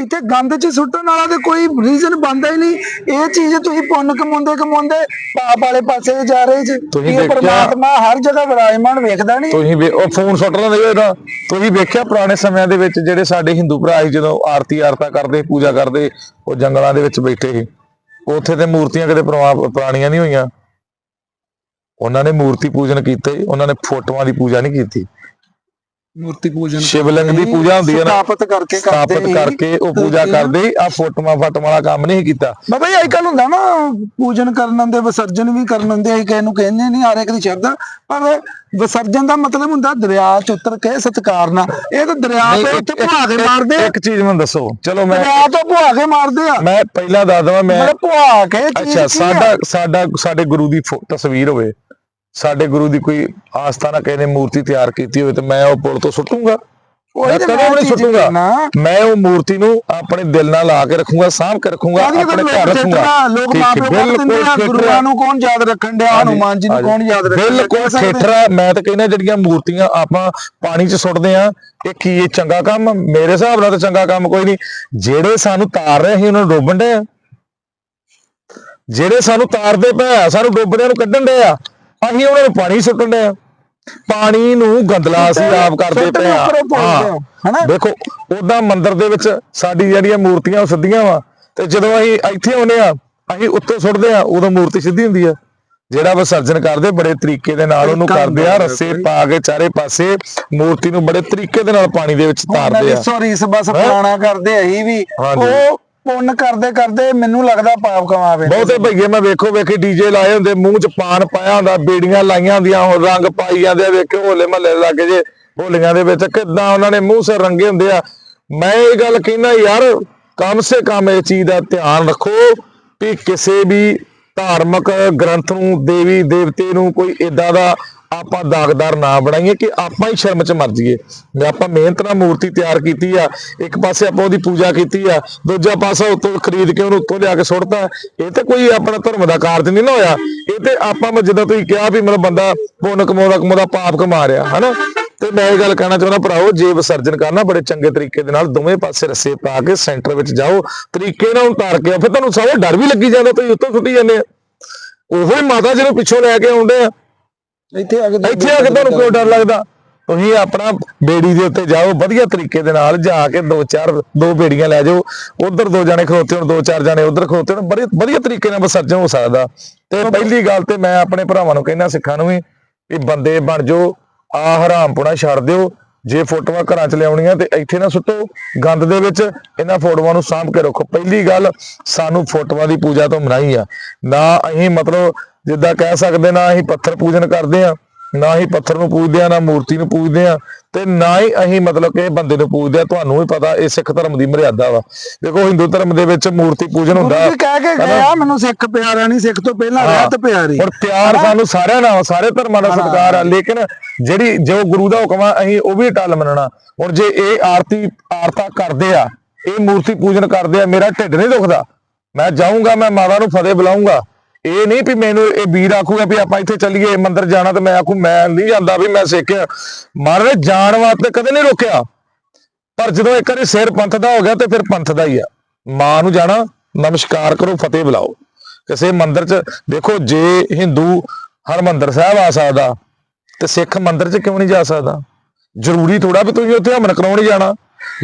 ਇੱਥੇ ਗੰਦ 'ਚ ਸੁੱਟਣ ਵਾਲਾ ਤੇ ਕੋਈ ਰੀਜ਼ਨ ਬਣਦਾ ਹੀ ਨਹੀਂ। ਇਹ ਚੀਜ਼ ਤੁਸੀਂ ਪੁੰਨ ਕਮਾਉਂਦੇ ਕਮਾਉਂਦੇ ਪਾਪ ਵਾਲੇ ਪਾਸੇ ਜਾ ਰਹੇ ਜੀ। ਤੁਸੀਂ ਪਰਮਾਤਮਾ ਹਰ ਜਗ੍ਹਾ ਵਿਰਾਜਮਾਨ ਵੇਖਦਾ ਨਹੀਂ। ਤੁਸੀਂ ਉਹ ਫੋਨ ਸੁੱਟ ਲੈਂਦੇ ਨਾ ਤੁਸੀਂ ਵੇਖਿਆ ਪੁਰਾਣੇ ਸਮਿਆਂ ਦੇ ਵਿੱਚ ਜਿਹੜੇ ਸਾਡੇ ਹਿੰਦੂ ਭਰਾ ਸੀ ਜਦੋਂ ਆਰਤੀ ਆਰਤਾ ਕਰਦੇ ਪੂਜਾ ਕਰਦੇ ਉਹ ਜੰਗਲਾਂ ਦੇ ਵਿੱਚ ਬੈਠੇ ਸੀ। ਉੱਥੇ ਤੇ ਮੂਰਤੀਆਂ ਕਿਤੇ ਪੁਰਾ- ਪੁਰਾਣੀਆਂ ਨਹੀਂ ਹੋਈਆਂ। ਉਹਨਾਂ ਨੇ ਮੂਰਤੀ ਪੂਜਨ ਕੀਤੇ ਉਹਨਾਂ ਨੇ ਫੋਟੋਆਂ ਦੀ ਪੂਜਾ ਨਹੀਂ ਕੀਤੀ। ਮੂਰਤੀ ਪੂਜਨ ਸ਼ਿਵਲਿੰਗ ਦੀ ਪੂਜਾ ਹੁੰਦੀ ਹੈ ਨਾ ਸਥਾਪਿਤ ਕਰਕੇ ਕਰਦੇ ਸਥਾਪਿਤ। ਕਰਕੇ ਉਹ ਪੂਜਾ ਕਰਦੇ ਆ ਫੋਟੋਆਂ ਫਾਟੋਆਂ ਵਾਲਾ ਕੰਮ ਨਹੀਂ ਕੀਤਾ। ਬਾਬਾ ਜੀ ਅੱਜ ਕੱਲ ਹੁੰਦਾ ਨਾ ਪੂਜਨ ਕਰਨ ਦੇ ਵਿਸਰਜਨ ਵੀ ਕਰਨ ਅਸੀਂ ਕਿਸੇ ਨੂੰ ਕਹਿੰਦੇ ਨਹੀਂ ਹਰ ਇੱਕ ਦੀ ਸ਼ਰਧਾ। ਪਰ ਵਿਸਰਜਨ ਦਾ ਮਤਲਬ ਹੁੰਦਾ ਦਰਿਆ ਚ ਉਤਰ ਕੇ ਸਤਕਾਰ ਨਾਲ। ਇਹ ਤਾਂ ਦਰਿਆ ਤੋਂ ਉੱਥੇ ਭੁਆ ਕੇ ਮਾਰਦੇ ਇੱਕ ਚੀਜ਼ ਮੈਨੂੰ ਦੱਸੋ। ਚਲੋ ਮੈਂ ਦਰਿਆ ਤੋਂ ਭੁਆ ਕੇ ਮਾਰਦੇ ਆ। ਮੈਂ ਪਹਿਲਾਂ ਦੱਸ ਦਵਾਂ ਮੈਂ ਭੁਆ ਕੇ ਅੱਛਾ? ਸਾਡਾ ਸਾਡਾ ਸਾਡੇ ਗੁਰੂ ਦੀ ਤਸਵੀਰ ਹੋਵੇ। ਸਾਡੇ ਗੁਰੂ ਦੀ ਕੋਈ ਆਸਥਾਨਾ ਕਿਸੇ ਨੇ ਮੂਰਤੀ ਤਿਆਰ ਕੀਤੀ ਹੋਵੇ ਤੇ ਮੈਂ ਉਹ ਪੁਲ ਤੋਂ ਸੁੱਟੂਗਾ ਮੈਂ ਕਦੇ ਨਹੀਂ ਸੁੱਟੂਗਾ। ਮੈਂ ਉਹ ਮੂਰਤੀ ਨੂੰ ਆਪਣੇ ਦਿਲ ਨਾਲ ਲਾ ਕੇ ਰੱਖੂੰਗਾ ਸਾਂਭ ਕੇ ਰੱਖੂੰਗਾ ਆਪਣੇ ਘਰ ਰੱਖੂੰਗਾ ਲੋਕ ਮਾਪੇ ਬਿਲਕੁਲ ਗੁਰੂਆਂ ਨੂੰ ਕੌਣ ਯਾਦ ਰੱਖਣ ਡਿਆ ਹਨੂਮਾਨ ਜੀ ਨੂੰ ਹਾਂਜੀ। ਕੌਣ ਯਾਦ ਰੱਖਣ ਡਿਆ? ਬਿਲਕੁਲ ਕਹਿ ਸਕਦੇ। ਥੇਟਰਾ ਮੈਂ ਤਾਂ ਕਹਿੰਦਾ ਜਿਹੜੀਆਂ ਮੂਰਤੀਆਂ ਆਪਾਂ ਪਾਣੀ 'ਚ ਸੁੱਟਦੇ ਆ ਇਹ ਕੀ ਇਹ ਚੰਗਾ ਕੰਮ ਮੇਰੇ ਹਿਸਾਬ ਨਾਲ ਤਾਂ ਚੰਗਾ ਕੰਮ ਕੋਈ ਨਹੀਂ ਜਿਹੜੇ ਸਾਨੂੰ ਤਾਰ ਰਹੇ ਸੀ ਉਹਨਾਂ ਨੂੰ ਡੋਬਣ ਦੇ ਆ ਜਿਹੜੇ ਸਾਨੂੰ ਤਾਰਦੇ ਪਏ ਆ ਸਾਨੂੰ ਡੋਬਣਿਆਂ ਨੂੰ ਕੱਢਣ ਦੇ ਆ ਅਸੀਂ ਉਹਨਾਂ ਨੂੰ ਪਾਣੀ ਸੁੱਟਣ ਦੇ ਆ। ਪਾਣੀ ਨੂੰ ਗੰਦਲਾ ਅਸੀਂ ਆਪ ਕਰਦੇ ਪਏ ਆ। ਹਨਾ? ਦੇਖੋ ਉਹਦਾ ਮੰਦਿਰ ਦੇ ਵਿੱਚ ਸਾਡੀ ਜਿਹੜੀਆਂ ਮੂਰਤੀਆਂ ਉਹ ਸਿੱਧੀਆਂ ਵਾ। ਤੇ ਜਦੋਂ ਅਸੀਂ ਇੱਥੇ ਆਉਂਦੇ ਆ ਅਸੀਂ ਉੱਤੋਂ ਸੁੱਟਦੇ ਆ ਉਦੋਂ ਮੂਰਤੀ ਸਿੱਧੀ ਹੁੰਦੀ ਆ। ਜਿਹੜਾ ਵਿਸਰਜਨ ਕਰਦੇ ਬੜੇ ਤਰੀਕੇ ਦੇ ਨਾਲ ਉਹਨੂੰ ਕਰਦੇ ਆ। ਰੱਸੇ। ਪਾ ਕੇ ਚਾਰੇ ਪਾਸੇ ਮੂਰਤੀ ਨੂੰ ਬੜੇ ਤਰੀਕੇ ਦੇ ਨਾਲ ਪਾਣੀ ਦੇ ਵਿੱਚ ਤਾਰਦੇ ਆ। ਸੌਰੀ ਇਸ ਬਸ ਪੁਰਾਣਾ ਕਰਦੇ ਅਸੀਂ ਵੀ। ਉਹ ਪੁੰਨ ਕਰਦੇ ਕਰਦੇ ਮੈਨੂੰ ਲੱਗਦਾ ਪਾਪ ਕਮਾਵੇ। ਬਹੁਤੇ ਭਈਏ ਮੈਂ ਵੇਖੋ, ਵੇਖੀ ਡੀਜੇ ਲਾਏ ਹੁੰਦੇ, ਮੂੰਹ 'ਚ ਪਾਨ ਪਾਇਆ ਹੁੰਦਾ, ਬੇੜੀਆਂ ਲਾਈਆਂ ਹੁੰਦੀਆਂ ਹੋਰ ਰੰਗ ਪਾਈ ਜਾਂਦੇ ਵੇਖੋ ਹੋਲੇ ਮਹੱਲੇ ਲੱਗੇ ਜੇ, ਹੋਲੀਆਂ ਦੇ ਵਿੱਚ ਕਿਦਾਂ ਉਹਨਾਂ ਨੇ ਮੂੰਹ ਸਿਰ ਰੰਗੇ ਹੁੰਦੇ ਆ। ਮੈਂ ਇਹ ਗੱਲ ਕਹਿੰਦਾ ਯਾਰ, ਕਮ ਸੇ ਕਮ ਇਹ ਚੀਜ਼ ਦਾ ਧਿਆਨ ਰੱਖੋ ਕਿ ਕਿਸੇ ਵੀ ਧਾਰਮਿਕ ਗ੍ਰੰਥ ਨੂੰ ਦੇਵੀ ਦੇਵਤੇ ਨੂੰ ਕੋਈ ਇਦਾਂ ਦਾ ਆਪਾਂ ਦਾਗਦਾਰ ਨਾ ਬਣਾਈਏ ਕਿ ਆਪਾਂ ਹੀ ਸ਼ਰਮ 'ਚ ਮਰ ਜਾਈਏ। ਜੇ ਆਪਾਂ ਮਿਹਨਤ ਨਾਲ ਮੂਰਤੀ ਤਿਆਰ ਕੀਤੀ ਆ, ਇੱਕ ਪਾਸੇ ਆਪਾਂ ਉਹਦੀ ਪੂਜਾ ਕੀਤੀ ਆ, ਦੂਜਾ ਪਾਸਾ ਉੱਤੋਂ ਖਰੀਦ ਕੇ ਉਹਨੂੰ ਉੱਤੋਂ ਲਿਆ ਕੇ ਸੁੱਟਤਾ, ਇਹ ਤਾਂ ਕੋਈ ਆਪਣਾ ਧਰਮ ਦਾ ਕਾਰਜ ਨਹੀਂ ਨਾ ਹੋਇਆ। ਇਹ ਤੇ ਆਪਾਂ ਮੈਂ ਜਿੱਦਾਂ ਤੁਸੀਂ ਕਿਹਾ ਵੀ ਮਤਲਬ ਬੰਦਾ ਪੁੰਨ ਕਮਾਉਂਦਾ ਕਮਾਉਂਦਾ, ਪਾਪ ਕਮਾ ਰਿਹਾ, ਹਨਾ? ਤੇ ਮੈਂ ਇਹ ਗੱਲ ਕਹਿਣਾ ਚਾਹੁੰਦਾ ਭਰਾਓ ਜੇ ਵਿਸਰਜਨ ਕਰਨਾ, ਬੜੇ ਚੰਗੇ ਤਰੀਕੇ ਦੇ ਨਾਲ ਦੋਵੇਂ ਪਾਸੇ ਰੱਸੇ ਪਾ ਕੇ ਸੈਂਟਰ ਵਿੱਚ ਜਾਓ। ਤਰੀਕੇ ਨਾਲ ਉਤਾਰ ਕੇ ਆਓ। ਫਿਰ ਤੁਹਾਨੂੰ ਸਭ ਡਰ ਵੀ ਲੱਗੀ ਜਾਂਦਾ, ਤੁਸੀਂ ਉੱਤੋਂ ਸੁੱਟੀ ਜਾਂਦੇ ਆ। ਉਹੋ ਹੀ ਮਾਤਾ ਜਿਹਨੂੰ ਪਿੱਛੋਂ ਲੈ ਕੇ ਆਉਂਦੇ ਆ। ਇੱਥੇ ਆ ਕੇ ਇੱਥੇ ਆ ਕੇ ਤੁਹਾਨੂੰ ਕਿਉਂ ਡਰ ਲੱਗਦਾ? ਤੁਸੀਂ ਆਪਣਾ ਬੇੜੀ ਦੇ ਉੱਤੇ ਜਾਓ ਵਧੀਆ ਤਰੀਕੇ ਦੇ ਨਾਲ ਜਾ ਕੇ ਦੋ ਚਾਰ ਦੋ ਬੇੜੀਆਂ ਲੈ ਜਾਓ। ਉਧਰ ਦੋ ਜਾਣੇ ਖਲੋਤੇ ਹੋਣ ਦੋ ਚਾਰ ਜਾਣੇ ਉਧਰ ਖਲੋਤੇ ਹੋਣ ਬੜੇ ਵਧੀਆ ਤਰੀਕੇ ਨਾਲ ਵਿਸਰਜਨ ਹੋ ਸਕਦਾ। ਤੇ ਪਹਿਲੀ ਗੱਲ ਤੇ ਮੈਂ ਆਪਣੇ ਭਰਾਵਾਂ ਨੂੰ ਕਹਿੰਦਾ ਸਿੱਖਾਂ ਨੂੰ ਵੀ ਵੀ ਬੰਦੇ ਬਣ ਜਾਓ ਆ ਹਰਾਮਪੁਣਾ ਛੱਡ ਦਿਓ। ਜੇ ਫੋਟੋਆਂ ਘਰਾਂ ਚ ਲਿਆਉਣੀਆਂ ਤੇ ਇੱਥੇ ਨਾ ਸੁੱਟੋ ਗੰਦ ਦੇ ਵਿੱਚ ਇਹਨਾਂ ਫੋਟੋਆਂ ਨੂੰ ਸਾਂਭ ਕੇ ਰੱਖੋ। ਪਹਿਲੀ ਗੱਲ ਸਾਨੂੰ ਫੋਟੋਆਂ ਦੀ ਪੂਜਾ ਤੋਂ ਮਨਾਹੀ ਆ। ਨਾ ਅਸੀਂ ਮਤਲਬ ਜਿੱਦਾਂ ਕਹਿ ਸਕਦੇ ਨਾ ਅਸੀਂ ਪੱਥਰ ਪੂਜਨ ਕਰਦੇ ਆ ਨਾ ਹੀ ਪੱਥਰ ਨੂੰ ਪੂਜਦੇ ਆ ਨਾ ਮੂਰਤੀ ਨੂੰ ਪੂਜਦੇ ਆ ਤੇ ਨਾ ਹੀ ਅਸੀਂ ਮਤਲਬ ਕਿ ਬੰਦੇ ਨੂੰ ਪੂਜਦੇ ਆ ਤੁਹਾਨੂੰ ਵੀ ਪਤਾ ਇਹ ਸਿੱਖ ਧਰਮ ਦੀ ਮਰਿਆਦਾ ਵਾ। ਦੇਖੋ ਹਿੰਦੂ ਧਰਮ ਦੇ ਵਿੱਚ ਮੂਰਤੀ ਪੂਜਨ ਹੁੰਦਾ। ਤੁਸੀਂ ਕਹਿ ਕੇ ਗਏ ਆ ਮੈਨੂੰ ਸਿੱਖ ਪਿਆਰਾ ਨਹੀਂ ਸਿੱਖ ਤੋਂ ਪਹਿਲਾਂ ਰਹਿਤ ਪਿਆਰੀ। ਪਰ ਪਿਆਰ ਸਾਨੂੰ ਸਾਰਿਆਂ ਨਾਲ ਸਾਰੇ ਧਰਮਾਂ ਦਾ ਸਤਿਕਾਰ ਆ ਲੇਕਿਨ ਜਿਹੜੀ ਜੋ ਗੁਰੂ ਦਾ ਹੁਕਮ ਆ ਅਸੀਂ ਉਹ ਵੀ ਟਲ ਮੰਨਣਾ। ਹੁਣ ਜੇ ਇਹ ਆਰਤੀ ਆਰਤਾ ਕਰਦੇ ਆ ਇਹ ਮੂਰਤੀ ਪੂਜਨ ਕਰਦੇ ਆ ਮੇਰਾ ਢਿੱਡ ਨਹੀਂ ਦੁਖਦਾ। ਮੈਂ ਜਾਊਂਗਾ ਮੈਂ ਮਾਤਾ ਨੂੰ ਫਤਿਹ ਬੁਲਾਉਂਗਾ ਇਹ ਨਹੀਂ ਵੀ ਮੈਨੂੰ ਇਹ ਵੀਰ ਆਖੂਗਾ ਵੀ ਆਪਾਂ ਇੱਥੇ ਚੱਲੀਏ, ਮੰਦਿਰ ਜਾਣਾ ਤੇ ਮੈਂ ਆਖੂ, ਮੈਂ ਨਹੀਂ ਜਾਂਦਾ ਵੀ ਮੈਂ ਸਿੱਖ ਆ ਮਹਾਰਾਜ ਨੇ ਜਾਣ ਵਾਸਤੇ ਕਦੇ ਨਹੀਂ ਰੋਕਿਆ। ਪਰ ਜਦੋਂ ਇੱਕ ਵਾਰੀ ਸਿਰ ਪੰਥ ਦਾ ਹੋ ਗਿਆ ਤੇ ਫਿਰ ਪੰਥ ਦਾ ਹੀ ਆ। ਮਾਂ ਨੂੰ ਜਾਣਾ, ਨਮਸਕਾਰ ਕਰੋ, ਫਤਿਹ ਬੁਲਾਓ। ਕਿਸੇ ਮੰਦਿਰ 'ਚ, ਦੇਖੋ, ਜੇ ਹਿੰਦੂ ਹਰਮੰਦਰ ਸਾਹਿਬ ਆ ਸਕਦਾ, ਤੇ ਸਿੱਖ ਮੰਦਿਰ 'ਚ ਕਿਉਂ ਨਹੀਂ ਜਾ ਸਕਦਾ? ਜ਼ਰੂਰੀ ਥੋੜਾ ਵੀ ਤੁਸੀਂ ਉੱਥੇ ਹਮਨ ਕਰਾਉਣ ਹੀ ਜਾਣਾ।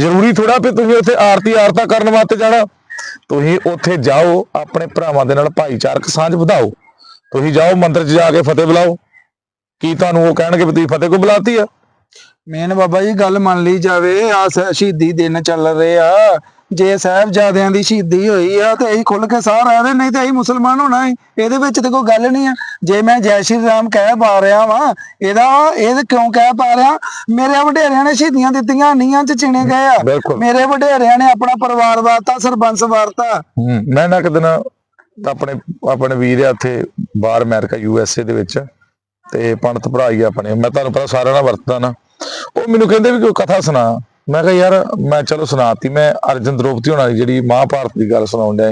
ਜ਼ਰੂਰੀ ਥੋੜਾ ਵੀ ਤੁਸੀਂ ਉੱਥੇ ਆਰਤੀ ਆਰਤਾ ਕਰਨ ਵਾਸਤੇ ਜਾਣਾ। ਤੁਸੀਂ ਉੱਥੇ ਜਾਓ, ਆਪਣੇ ਭਰਾਵਾਂ ਦੇ ਨਾਲ ਭਾਈਚਾਰਕ ਸਾਂਝ ਵਧਾਓ। ਤੁਸੀਂ ਜਾਓ, ਮੰਦਿਰ 'ਚ ਜਾ ਕੇ ਫਤਿਹ ਬੁਲਾਓ। ਕੀ ਤੁਹਾਨੂੰ ਉਹ ਕਹਿਣਗੇ ਵੀ ਤੁਸੀਂ ਫਤਿਹ ਕੋ ਬੁਲਾਤੀ ਆ? ਮੇਨ ਬਾਬਾ ਜੀ ਗੱਲ ਮੰਨ ਲਈ ਜਾਵੇ ਆ ਸ਼ਹੀਦੀ ਦਿਨ ਚੱਲ ਰਹੇ ਆ। ਜੇ ਸਾਹਿਬਜ਼ਾਦਿਆਂ ਦੀ ਸ਼ਹੀਦੀ ਹੋਈ ਆ ਤੇ ਅਸੀਂ ਖੁੱਲ ਕੇ ਸਾਹ ਰਹਿ ਰਹੇ ਨਹੀਂ ਤੇ ਅਸੀਂ ਮੁਸਲਮਾਨ ਹੋਣਾ ਹੈ ਇਹਦੇ ਵਿੱਚ ਤੇ ਕੋਈ ਗੱਲ ਨਹੀਂ ਆ। ਜੇ ਮੈਂ ਜੈ ਸ਼੍ਰੀ ਰਾਮ ਕਹਿ ਪਾ ਰਿਹਾ ਵਾਂ ਇਹਦਾ ਇਹ ਕਿਉਂ ਕਹਿ ਪਾ ਰਿਹਾ? ਮੇਰੇ ਵਡੇਰਿਆਂ ਨੇ ਸ਼ਹੀਦੀਆਂ ਦਿੱਤੀਆਂ ਨੀਆਂ ਚ ਚਿਣੇ ਗਏ ਆ। ਮੇਰੇ ਵਡੇਰਿਆਂ ਨੇ ਆਪਣਾ ਪਰਿਵਾਰ ਵਾਰਤਾ ਸਰਬੰਸ ਵਾਰਤਾ। ਮੈਂ ਨਾ ਕਿਤੇ ਨਾ ਆਪਣੇ ਆਪਣੇ ਵੀਰ ਆ ਉੱਥੇ ਬਾਹਰ ਅਮਰੀਕਾ ਯੂ ਐਸ ਏ ਦੇ ਵਿੱਚ। ਤੇ ਪੰਡਤ ਭਰਾ ਹੀ ਆਪਣੇ। ਮੈਂ ਤੁਹਾਨੂੰ ਪਤਾ ਸਾਰਿਆਂ ਨਾਲ ਵਰਤਦਾ ਨਾ। ਉਹ ਮੈਨੂੰ ਕਹਿੰਦੇ ਵੀ ਕੋਈ ਕਥਾ ਸੁਣਾ। ਮੈਂ ਕਿਹਾ ਯਾਰ ਮੈਂ ਚਲੋ ਸੁਣਾਤੀ। ਮੈਂ ਅਰਜਨ ਦ੍ਰੋਪਦੀ ਹੋਣਾ ਦੀ ਜਿਹੜੀ ਮਹਾਭਾਰਤ ਦੀ ਗੱਲ ਸੁਣਾਉਣ ਡਿਆ।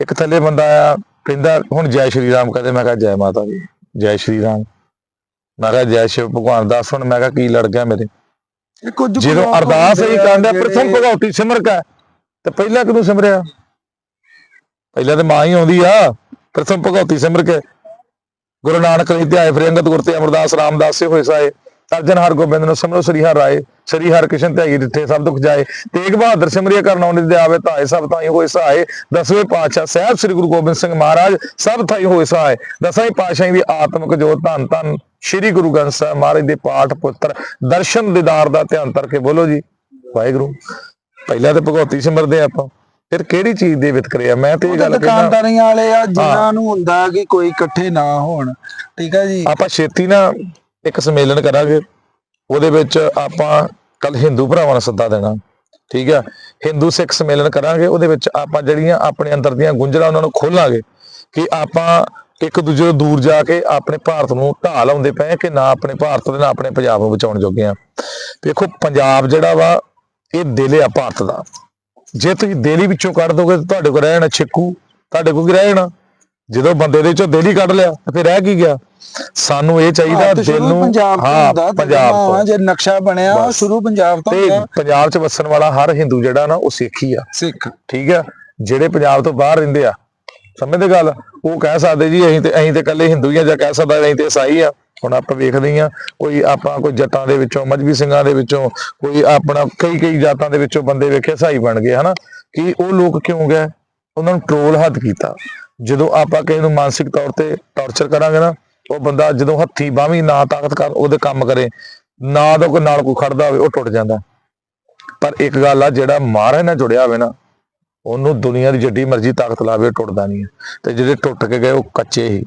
ਇੱਕ ਥੱਲੇ ਬੰਦਾ ਆ ਕਹਿੰਦਾ ਹੁਣ ਜੈ ਸ਼੍ਰੀ ਰਾਮ। ਕਹਦੇ ਮੈਂ ਕਿਹਾ ਜੈ ਮਾਤਾ ਦੀ ਜੈ ਸ਼੍ਰੀ ਰਾਮ। ਮੈਂ ਕਿਹਾ ਜੈ ਸ਼ਿਵ ਭਗਵਾਨ ਦੱਸ ਹੁਣ ਮੈਂ ਕਿਹਾ ਕੀ ਲੜ ਗਿਆ ਮੇਰੇ? ਜਦੋਂ ਅਰਦਾਸ ਹੀ ਕਹਿੰਦਾ ਪ੍ਰਥਮ ਭਗਉਤੀ ਸਿਮਰ ਕਾ। ਤੇ ਪਹਿਲਾਂ ਕਿਦੋਂ ਸਿਮਰਿਆ? ਪਹਿਲਾਂ ਤੇ ਮਾਂ ਹੀ ਆਉਂਦੀ ਆ। ਪ੍ਰਥਮ ਭਗਉਤੀ ਸਿਮਰ ਕੇ। ਗੁਰੂ ਨਾਨਕ ਨਹੀਂ ਤੇ ਫਿਰ ਅੰਗਦ ਗੁਰ ਤੇ ਅਮਰਦਾਸ ਰਾਮਦਾਸ ਸੇ ਹੋਏ ਸਾਏ। ਅਰਜਨ ਹਰਗੋਬਿੰਦ ਨੂੰ ਸਿਮਰੋ ਸ੍ਰੀ ਹਰ ਰਾਏ, ਸ੍ਰੀ ਹਰਿਕ੍ਰਿਸ਼ਨ ਧਿਆਈ ਦਿੱਤੇ ਸਭ ਦੁੱਖ ਜਾਏ। ਤੇਗ ਬਹਾਦਰ ਸਿਮਰਿਆ ਕਰਨ ਆਉਣੇ ਦੇ ਆਵੇ ਧਾਏ ਸਭ ਤਾਈ ਹੋਏ ਸਹਾਏ ਦਸਵੇਂ ਪਾਤਸ਼ਾਹ ਸਾਹਿਬ ਸ੍ਰੀ ਗੁਰੂ ਗੋਬਿੰਦ ਸਿੰਘ ਮਹਾਰਾਜ ਸਭ ਥਾਈ ਹੋਏ ਸਹਾਏ ਦਸਾਂ ਪਾਤਸ਼ਾਹਾਂ ਦੀ ਆਤਮਿਕ ਜੋਤ ਧੰਨ ਧੰਨ ਸ੍ਰੀ ਗੁਰੂ ਗ੍ਰੰਥ ਸਾਹਿਬ ਮਹਾਰਾਜ ਦੇ ਪਾਠ ਪੁੱਤਰ ਦਰਸ਼ਨ ਦੀਦਾਰ ਦਾ ਧਿਆਨ ਕਰਕੇ ਬੋਲੋ ਜੀ। ਵਾਹਿਗੁਰੂ। ਪਹਿਲਾਂ ਤਾਂ ਭਗਵਤੀ ਸਿਮਰਦੇ ਆਪਾਂ। ਫਿਰ ਕਿਹੜੀ ਚੀਜ਼ ਦੇ ਵਿਤਕਰੇ ਆ ਮੈਂ ਤੇ ਇਹ ਗੱਲ ਕਹਿੰਦਾ ਦੁਕਾਨਦਾਰੀਆਂ ਵਾਲੇ ਆ ਜਿਨ੍ਹਾਂ ਨੂੰ ਹੁੰਦਾ ਕਿ ਕੋਈ ਇਕੱਠੇ ਨਾ ਹੋਣ ਠੀਕ ਆ ਜੀ? ਆਪਾਂ ਛੇਤੀ ਨਾ ਇੱਕ ਸੰਮੇਲਨ ਕਰਾਂਗੇ। ਉਹਦੇ ਵਿੱਚ ਆਪਾਂ ਕੱਲ ਹਿੰਦੂ ਭਰਾਵਾਂ ਨੂੰ ਸੱਦਾ ਦੇਣਾ ਠੀਕ ਆ? ਹਿੰਦੂ ਸਿੱਖ ਸੰਮੇਲਨ ਕਰਾਂਗੇ ਉਹਦੇ ਵਿੱਚ ਆਪਾਂ ਜਿਹੜੀਆਂ ਆਪਣੇ ਅੰਦਰ ਦੀਆਂ ਗੁੰਝਲਾਂ ਉਹਨਾਂ ਨੂੰ ਖੋਲਾਂਗੇ ਕਿ ਆਪਾਂ ਇੱਕ ਦੂਜੇ ਤੋਂ ਦੂਰ ਜਾ ਕੇ ਆਪਣੇ ਭਾਰਤ ਨੂੰ ਢਾਹ ਲਾਉਂਦੇ ਪਏ ਕਿ ਨਾ ਆਪਣੇ ਭਾਰਤ ਦੇ ਨਾ ਆਪਣੇ ਪੰਜਾਬ ਨੂੰ ਬਚਾਉਣ ਜੋਗੇ ਆ। ਵੇਖੋ ਪੰਜਾਬ ਜਿਹੜਾ ਵਾ ਇਹ ਦਿਲ ਆ ਭਾਰਤ ਦਾ। ਜੇ ਤੁਸੀਂ ਦਿਲ ਵਿੱਚੋਂ ਕੱਢ ਦੋਗੇ ਤਾਂ ਤੁਹਾਡੇ ਕੋਲ ਰਹਿਣਾ ਛਿੱਕੂ ਤੁਹਾਡੇ ਕੋਲ ਕੀ ਰਹਿਣਾ ਜਦੋਂ ਬੰਦੇ ਦੇ ਚੋਂ ਦਿਲ ਕੱਢ ਲਿਆ ਫਿਰ ਰਹਿ ਕੀ ਗਿਆ? ਸਾਨੂੰ ਇਹ ਚਾਹੀਦਾ ਦਿਲ ਨੂੰ ਹਾਂ ਪੰਜਾਬ ਤੋਂ। ਜੇ ਨਕਸ਼ਾ ਬਣਿਆ ਉਹ। ਸ਼ੁਰੂ ਪੰਜਾਬ ਤੋਂ ਤੇ ਪੰਜਾਬ 'ਚ ਵਸਣ ਵਾਲਾ ਹਰ ਹਿੰਦੂ ਜਿਹੜਾ ਨਾ ਉਹ ਸਿੱਖ ਹੀ ਆ। ਸਿੱਖ। ਠੀਕ ਆ? ਜਿਹੜੇ ਪੰਜਾਬ ਤੋਂ ਬਾਹਰ ਰਹਿੰਦੇ ਆ ਸਮਝਦੇ ਗੱਲ? ਉਹ ਕਹਿ ਸਕਦੇ ਜੀ ਅਸੀਂ ਤੇ ਅਸੀਂ ਤੇ ਇਕੱਲੇ ਹਿੰਦੂ ਹੀ ਆ ਜਾਂ ਕਹਿ ਸਕਦਾ ਅਸੀਂ ਤੇ ਈਸਾਈ ਆ। ਹੁਣ ਆਪਾਂ ਵੇਖਦੇ ਹਾਂ, ਕੋਈ ਆਪਾਂ ਕੋਈ ਜੱਟਾਂ ਦੇ ਵਿੱਚੋਂ, ਮਜਬੀ ਸਿੰਘਾਂ ਦੇ ਵਿੱਚੋਂ, ਕੋਈ ਆਪਣਾ ਕਈ ਕਈ ਜਾਤਾਂ ਦੇ ਵਿੱਚੋਂ ਬੰਦੇ ਵੇਖੇ ਈਸਾਈ ਬਣ ਗਏ, ਹਨਾ? ਕਿ ਉਹ ਲੋਕ ਕਿਉਂ ਗਏ? ਉਹਨਾਂ ਨੂੰ ਟ੍ਰੋਲ ਹੱਦ ਕੀਤਾ। ਜਦੋਂ ਆਪਾਂ ਕਿਸੇ ਨੂੰ ਮਾਨਸਿਕ ਤੌਰ ਤੇ ਟਾਰਚਰ ਕਰਾਂਗੇ ਨਾ, ਉਹ ਬੰਦਾ ਜਦੋਂ ਹੱਥੀ ਬਾਹਵੀਂ ਨਾ ਤਾਕਤ ਕਰ, ਉਹਦੇ ਕੰਮ ਕਰੇ। ਨਾ ਦਾ ਕੋਈ ਨਾਲ ਕੋਈ ਖੜਦਾ ਹੋਵੇ, ਉਹ ਟੁੱਟ ਜਾਂਦਾ। ਪਰ ਇੱਕ ਗੱਲ ਆ, ਜਿਹੜਾ ਮਹਾਰਾਜ ਨਾਲ ਜੁੜਿਆ ਹੋਵੇ ਨਾ, ਉਹਨੂੰ ਦੁਨੀਆ ਦੀ ਜਿੱਡੀ ਮਰਜ਼ੀ ਤਾਕਤ ਲਾਵੇ, ਉਹ ਟੁੱਟਦਾ ਨਹੀਂ ਹੈ। ਤੇ ਜਿਹੜੇ ਟੁੱਟ ਕੇ ਗਏ, ਉਹ ਕੱਚੇ ਹੀ।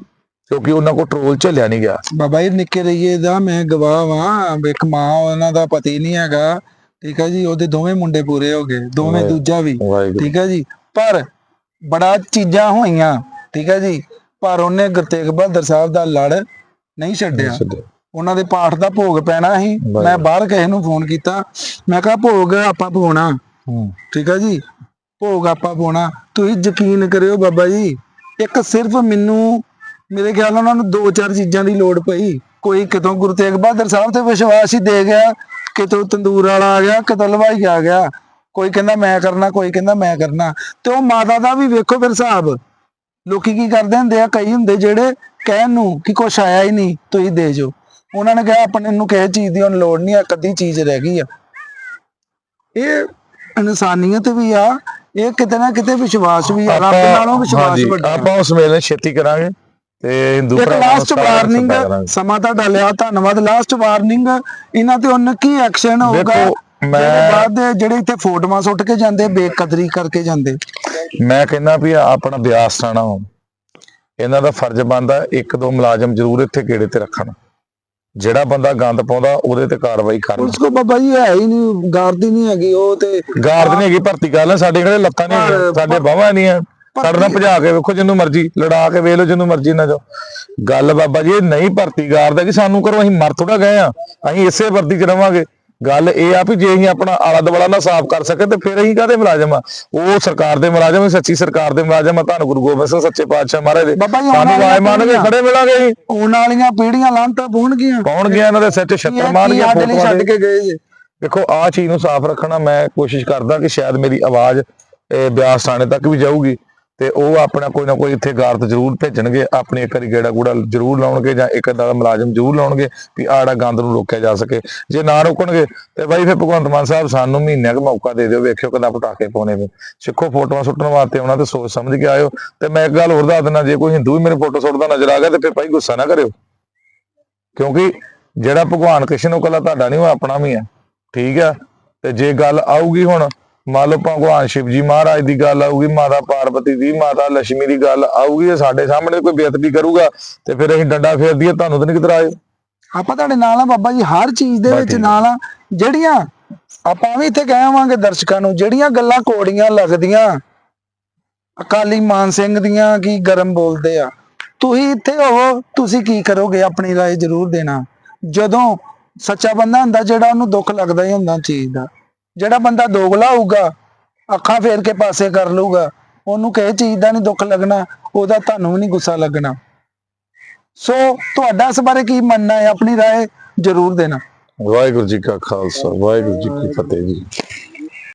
ਕਿਉਂਕਿ ਉਹਨਾਂ ਕੋਲ ਟਰੋਲ ਝੱਲਿਆ ਨਹੀਂ ਗਿਆ। ਬਾਬਾ ਜੀ ਨਿੱਕੇ ਰਈਏ ਦਾ ਮੈਂ ਗਵਾਹ ਵਾਂ। ਇੱਕ ਮਾਂ ਉਹਨਾਂ ਦਾ ਪਤੀ ਨਹੀਂ ਹੈਗਾ। ਠੀਕ ਆ ਜੀ ਉਹਦੇ ਦੋਵੇਂ ਮੁੰਡੇ ਪੂਰੇ ਹੋ ਗਏ। ਦੋਵੇਂ। ਦੂਜਾ ਵੀ। ਠੀਕ ਹੈ ਜੀ ਪਰ ਬੜਾ ਚੀਜ਼ਾਂ ਹੋਈਆਂ। ਠੀਕ ਹੈ ਜੀ ਪਰ ਉਹਨੇ ਗੁਰਤੇਗ ਬਹਾਦਰ ਸਾਹਿਬ ਦਾ ਲੜ ਨਹੀਂ ਛੱਡਿਆ। ਉਹਨਾਂ ਦੇ ਪਾਠ ਦਾ ਭੋਗ ਪੈਣਾ ਸੀ। ਮੈਂ। ਬਾਹਰ ਕਿਸੇ ਨੂੰ ਫੋਨ ਕੀਤਾ। ਮੈਂ ਕਿਹਾ ਭੋਗ ਆਪਾਂ ਪਾਉਣਾ। ਹੂੰ। ਠੀਕ ਹੈ ਜੀ ਭੋਗ ਆਪਾਂ ਪਾਉਣਾ। ਤੁਸੀਂ ਯਕੀਨ ਕਰਿਓ ਬਾਬਾ ਜੀ ਇੱਕ ਸਿਰਫ ਮੈਨੂੰ ਮੇਰੇ ਖਿਆਲ ਨਾਲ ਉਹਨਾਂ ਨੂੰ ਦੋ ਚਾਰ ਚੀਜ਼ਾਂ ਦੀ ਲੋੜ ਪਈ। ਕੋਈ ਕਿਤੋਂ ਗੁਰੂ ਤੇਗ ਬਹਾਦਰ ਸਾਹਿਬ ਤੇ ਵਿਸ਼ਵਾਸ ਹੀ ਦੇ ਗਿਆ ਕਿਤੋਂ ਤੰਦੂਰ ਵਾਲਾ ਆ ਗਿਆ ਕਿਤੋਂ ਹਲਵਾਈ ਆ ਗਿਆ। ਕੋਈ ਕਹਿੰਦਾ ਮੈਂ ਕਰਨਾ ਕੋਈ ਕਹਿੰਦਾ ਮੈਂ ਕਰਨਾ। ਤੇ ਉਹ ਮਾਤਾ ਦਾ ਵੀ ਵੇਖੋ ਫਿਰ ਹਿਸਾਬ। ਲੋਕੀ ਕੀ ਕਰਦੇ ਹੁੰਦੇ ਆ ਕਈ ਹੁੰਦੇ ਜਿਹੜੇ ਕਹਿਣ ਨੂੰ ਕਿ ਕੁਛ ਆਇਆ ਹੀ ਨਹੀਂ ਤੁਸੀਂ ਦੇ ਜੋ ਉਹਨਾਂ ਨੇ ਕਿਹਾ ਆਪਣੇ ਨੂੰ ਕਿਸੇ ਚੀਜ਼ ਦੀ ਹੁਣ ਲੋੜ ਨਹੀਂ ਆ ਕਦੀ ਚੀਜ਼ ਰਹਿ ਗਈ ਆ। ਇਹ ਇਨਸਾਨੀਅਤ ਵੀ ਆ ਇਹ ਕਿਤੇ ਨਾ ਕਿਤੇ ਵਿਸ਼ਵਾਸ ਵੀ ਆ ਰੱਬ ਨਾਲੋਂ ਵਿਸ਼ਵਾਸ ਵੱਡਾ ਆਪਾਂ ਉਸ ਮੇਲੇ ਛੇਤੀ ਕਰਾਂਗੇ। ਤੇ ਹਿੰਦੂ ਨੂੰ ਲਾਸਟ ਵਾਰਨਿੰਗ। ਸਮਾਂ ਤੁਹਾਡਾ ਲਿਆ ਧੰਨਵਾਦ। ਲਾਸਟ ਵਾਰਨਿੰਗ ਇਹਨਾਂ ਤੇ ਹੁਣ ਕੀ ਐਕਸ਼ਨ ਹੋਊਗਾ? ਮੈਂ- ਬਾਅਦ ਦੇ ਜਿਹੜੇ ਇੱਥੇ ਫੋਟੋਆਂ ਸੁੱਟ ਕੇ ਜਾਂਦੇ ਬੇਕਦਰੀ ਕਰਕੇ ਜਾਂਦੇ। ਮੈਂ ਕਹਿੰਦਾ ਵੀ ਆਪਣਾ ਬਿਆਸ ਥਾਣਾ ਹੋ ਇਹਨਾਂ ਦਾ ਫਰਜ਼ ਬਣਦਾ ਇੱਕ ਦੋ ਮੁਲਾਜ਼ਮ ਜ਼ਰੂਰ ਇੱਥੇ ਗੇੜੇ ਤੇ ਰੱਖਣ। ਜਿਹੜਾ ਬੰਦਾ ਗੰਦ ਪਾਉਂਦਾ ਉਹਦੇ ਤੇ ਕਾਰਵਾਈ ਕਰਨ। ਪੁਲਿਸ ਕੋ ਬਾਬਾ ਜੀ ਹੈ ਹੀ ਨਹੀਂ ਗਾਰਦੀ ਨਹੀਂ ਹੈਗੀ ਉਹ ਤੇ ਗਾਰਡ ਨਹੀਂ ਹੈਗੀ ਭਰਤੀ ਕਰ ਲੈ ਸਾਡੇ ਕਿਹੜੇ ਲੱਤਾਂ ਨਹੀਂ ਸਾਡੇ ਬਾਹਾਂ ਨਹੀਂ ਆ ਸਾਡੇ ਨਾਲ ਭਜਾ ਕੇ ਵੇਖੋ ਜਿੰਨੂੰ ਮਰਜ਼ੀ ਲੜਾ ਕੇ ਵੇਖ ਲਓ ਜਿੰਨੂੰ ਮਰਜ਼ੀ ਨਾ ਜਾਓ। ਗੱਲ ਬਾਬਾ ਜੀ ਇਹ ਨਹੀਂ ਭਰਤੀ ਕਰਦਾ ਕਿ ਸਾਨੂੰ ਕਰੋ ਅਸੀਂ ਮਰ ਥੋੜਾ ਗਏ ਆ ਅਸੀਂ ਇਸੇ ਵਰਦੀ 'ਚ ਰਵਾਂਗੇ। ਗੱਲ ਇਹ ਆ ਵੀ ਜੇ ਅਸੀਂ ਆਪਣਾ ਆਲਾ ਦੁਆਲਾ ਨਾ ਸਾਫ਼ ਕਰ ਸਕੇ ਤੇ ਫਿਰ ਅਸੀਂ ਕਾਹਦੇ ਮੁਲਾਜ਼ਮ ਆ? ਉਹ ਸਰਕਾਰ ਦੇ ਮੁਲਾਜ਼ਮ ਸੱਚੀ ਸਰਕਾਰ ਦੇ ਮੁਲਾਜ਼ਮ ਆ ਤੁਹਾਨੂੰ ਗੁਰੂ ਗੋਬਿੰਦ ਸਿੰਘ ਸੱਚੇ ਪਾਤਸ਼ਾਹ ਮਹਾਰਾਜ ਦੇ। ਜੀ ਸਾਨੂੰ ਆਏ ਮੰਨ ਕੇ ਖੜੇ ਮਿਲਾਂਗੇ ਅਸੀਂ। ਆਉਣ ਵਾਲੀਆਂ ਪੀੜ੍ਹੀਆਂ ਲਾਂਤਾਂ ਪਹੁੰਚਗੀਆਂ ਕੌਣ ਗਿਆ ਇਹਨਾਂ ਦੇ ਸਿਰ 'ਚ ਛੱਤਰ ਮਾਰ ਕੀ ਗਿਆ ਸਾਡੇ ਲਈ ਫੋਟੋਆਂ ਛੱਡ ਕੇ ਗਏ ਜੇ ਦੇਖੋ ਆ ਚੀਜ਼ ਨੂੰ ਸਾਫ਼ ਰੱਖਣਾ ਮੈਂ ਕੋਸ਼ਿਸ਼ ਕਰਦਾ ਕਿ ਸ਼ਾਇਦ ਮੇਰੀ ਆਵਾਜ਼ ਇਹ ਬਿਆਸ ਥਾਣੇ ਤੱਕ ਵੀ ਜਾਊਗੀ। ਤੇ ਉਹ ਆਪਣਾ ਕੋਈ ਨਾ ਕੋਈ ਇੱਥੇ ਗਾਰਤ ਜ਼ਰੂਰ ਭੇਜਣਗੇ, ਆਪਣੇ ਇੱਕ ਵਾਰੀ ਗੇੜਾ ਗੂੜਾ ਜ਼ਰੂਰ ਲਾਉਣਗੇ ਜਾਂ ਇੱਕ ਅੱਧਾ ਮੁਲਾਜ਼ਮ ਜ਼ਰੂਰ ਲਾਉਣਗੇ ਵੀ ਆੜਾ ਗੰਦ ਨੂੰ ਰੋਕਿਆ ਜਾ ਸਕੇ। ਜੇ ਨਾ ਰੋਕਣਗੇ ਤੇ ਬਾਈ ਫਿਰ ਭਗਵੰਤ ਮਾਨ ਸਾਹਿਬ ਸਾਨੂੰ ਮਹੀਨਿਆਂ ਕੁ ਮੌਕਾ ਦੇ ਦਿਓ, ਵੇਖਿਓ ਕਦਾ ਪਟਾਕੇ ਪਾਉਣੇ ਵੇ ਸਿੱਖੋ ਫੋਟੋਆਂ ਸੁੱਟਣ ਵਾਸਤੇ ਉਹਨਾਂ ਤੇ ਸੋਚ ਸਮਝ ਕੇ ਆਇਓ। ਤੇ ਮੈਂ ਇੱਕ ਗੱਲ ਹੋਰ ਦੱਸ ਦਿੰਦਾ ਜੇ ਕੋਈ ਹਿੰਦੂ ਵੀ ਮੇਰੇ ਫੋਟੋ ਸੁੱਟਦਾ ਨਜ਼ਰ ਆ ਗਿਆ ਤੇ ਫਿਰ ਭਾਈ ਗੁੱਸਾ ਨਾ ਕਰਿਓ। ਕਿਉਂਕਿ ਜਿਹੜਾ ਭਗਵਾਨ ਕ੍ਰਿਸ਼ਨ ਉਹ ਕੱਲਾ ਤੁਹਾਡਾ ਨਹੀਂ, ਉਹ ਆਪਣਾ ਵੀ ਹੈ। ਠੀਕ ਆ? ਤੇ ਜੇ ਗੱਲ ਆਊਗੀ ਹੁਣ ਮੰਨ ਲਓ ਭਗਵਾਨ ਸ਼ਿਵ ਜੀ ਮਹਾਰਾਜ ਦੀ ਗੱਲ ਆਊਗੀ ਮਾਤਾ ਪਾਰਵਤੀ ਦੀ ਮਾਤਾ ਲక్ష్ਮੀ ਦੀ ਗੱਲ ਆਊਗੀ ਇਹ ਸਾਡੇ ਸਾਹਮਣੇ ਕੋਈ ਬੇਅਦਬੀ ਕਰੂਗਾ ਤੇ ਫਿਰ ਅਸੀਂ ਡੰਡਾ ਫੇਰ ਦਈਏ ਤੁਹਾਨੂੰ ਤਾਂ ਨਹੀਂ ਕਿਧਰ ਆਏ? ਆਪਾਂ ਤੁਹਾਡੇ ਨਾਲ ਆ ਬਾਬਾ ਜੀ ਹਰ ਚੀਜ਼ ਦੇ ਵਿੱਚ ਨਾਲ ਆ। ਜਿਹੜੀਆਂ ਆਪਾਂ ਵੀ ਇੱਥੇ ਕਹਾਂਗੇ ਦਰਸ਼ਕਾਂ ਨੂੰ ਜਿਹੜੀਆਂ ਗੱਲਾਂ ਕੋੜੀਆਂ ਲੱਗਦੀਆਂ ਅਕਾਲੀ ਮਾਨ ਸਿੰਘ ਦੀਆਂ ਕੀ ਗਰਮ ਬੋਲਦੇ ਆ। ਤੁਸੀਂ ਇੱਥੇ ਹੋ ਤੁਸੀਂ ਕੀ ਕਰੋਗੇ? ਆਪਣੀ رائے ਜ਼ਰੂਰ ਦੇਣਾ। ਜਦੋਂ ਸੱਚਾ ਬੰਦਾ ਹੁੰਦਾ ਜਿਹੜਾ ਉਹਨੂੰ ਦੁੱਖ ਲੱਗਦਾ ਹੀ ਹੁੰਦਾ ਚੀਜ਼ ਦਾ। ਜਿਹੜਾ ਬੰਦਾ ਦੋਗਲਾ ਹੋਊਗਾ ਅੱਖਾਂ ਫੇਰ ਕੇ ਪਾਸੇ ਕਰ ਲਊਗਾ ਉਹਨੂੰ ਕਿਸੇ ਚੀਜ਼ ਦਾ ਨਹੀਂ ਦੁੱਖ ਲੱਗਣਾ ਉਹਦਾ ਤੁਹਾਨੂੰ ਵੀ ਨਹੀਂ ਗੁੱਸਾ ਲੱਗਣਾ ਸੋ ਤੁਹਾਡਾ ਇਸ ਬਾਰੇ ਕੀ ਮੰਨਣਾ ਹੈ ਆਪਣੀ رائے ਜ਼ਰੂਰ ਦੇਣਾ ਵਾਹਿਗੁਰੂ ਜੀ ਕਾ ਖਾਲਸਾ ਵਾਹਿਗੁਰੂ ਜੀ ਕੀ ਫਤਿਹ ਜੀ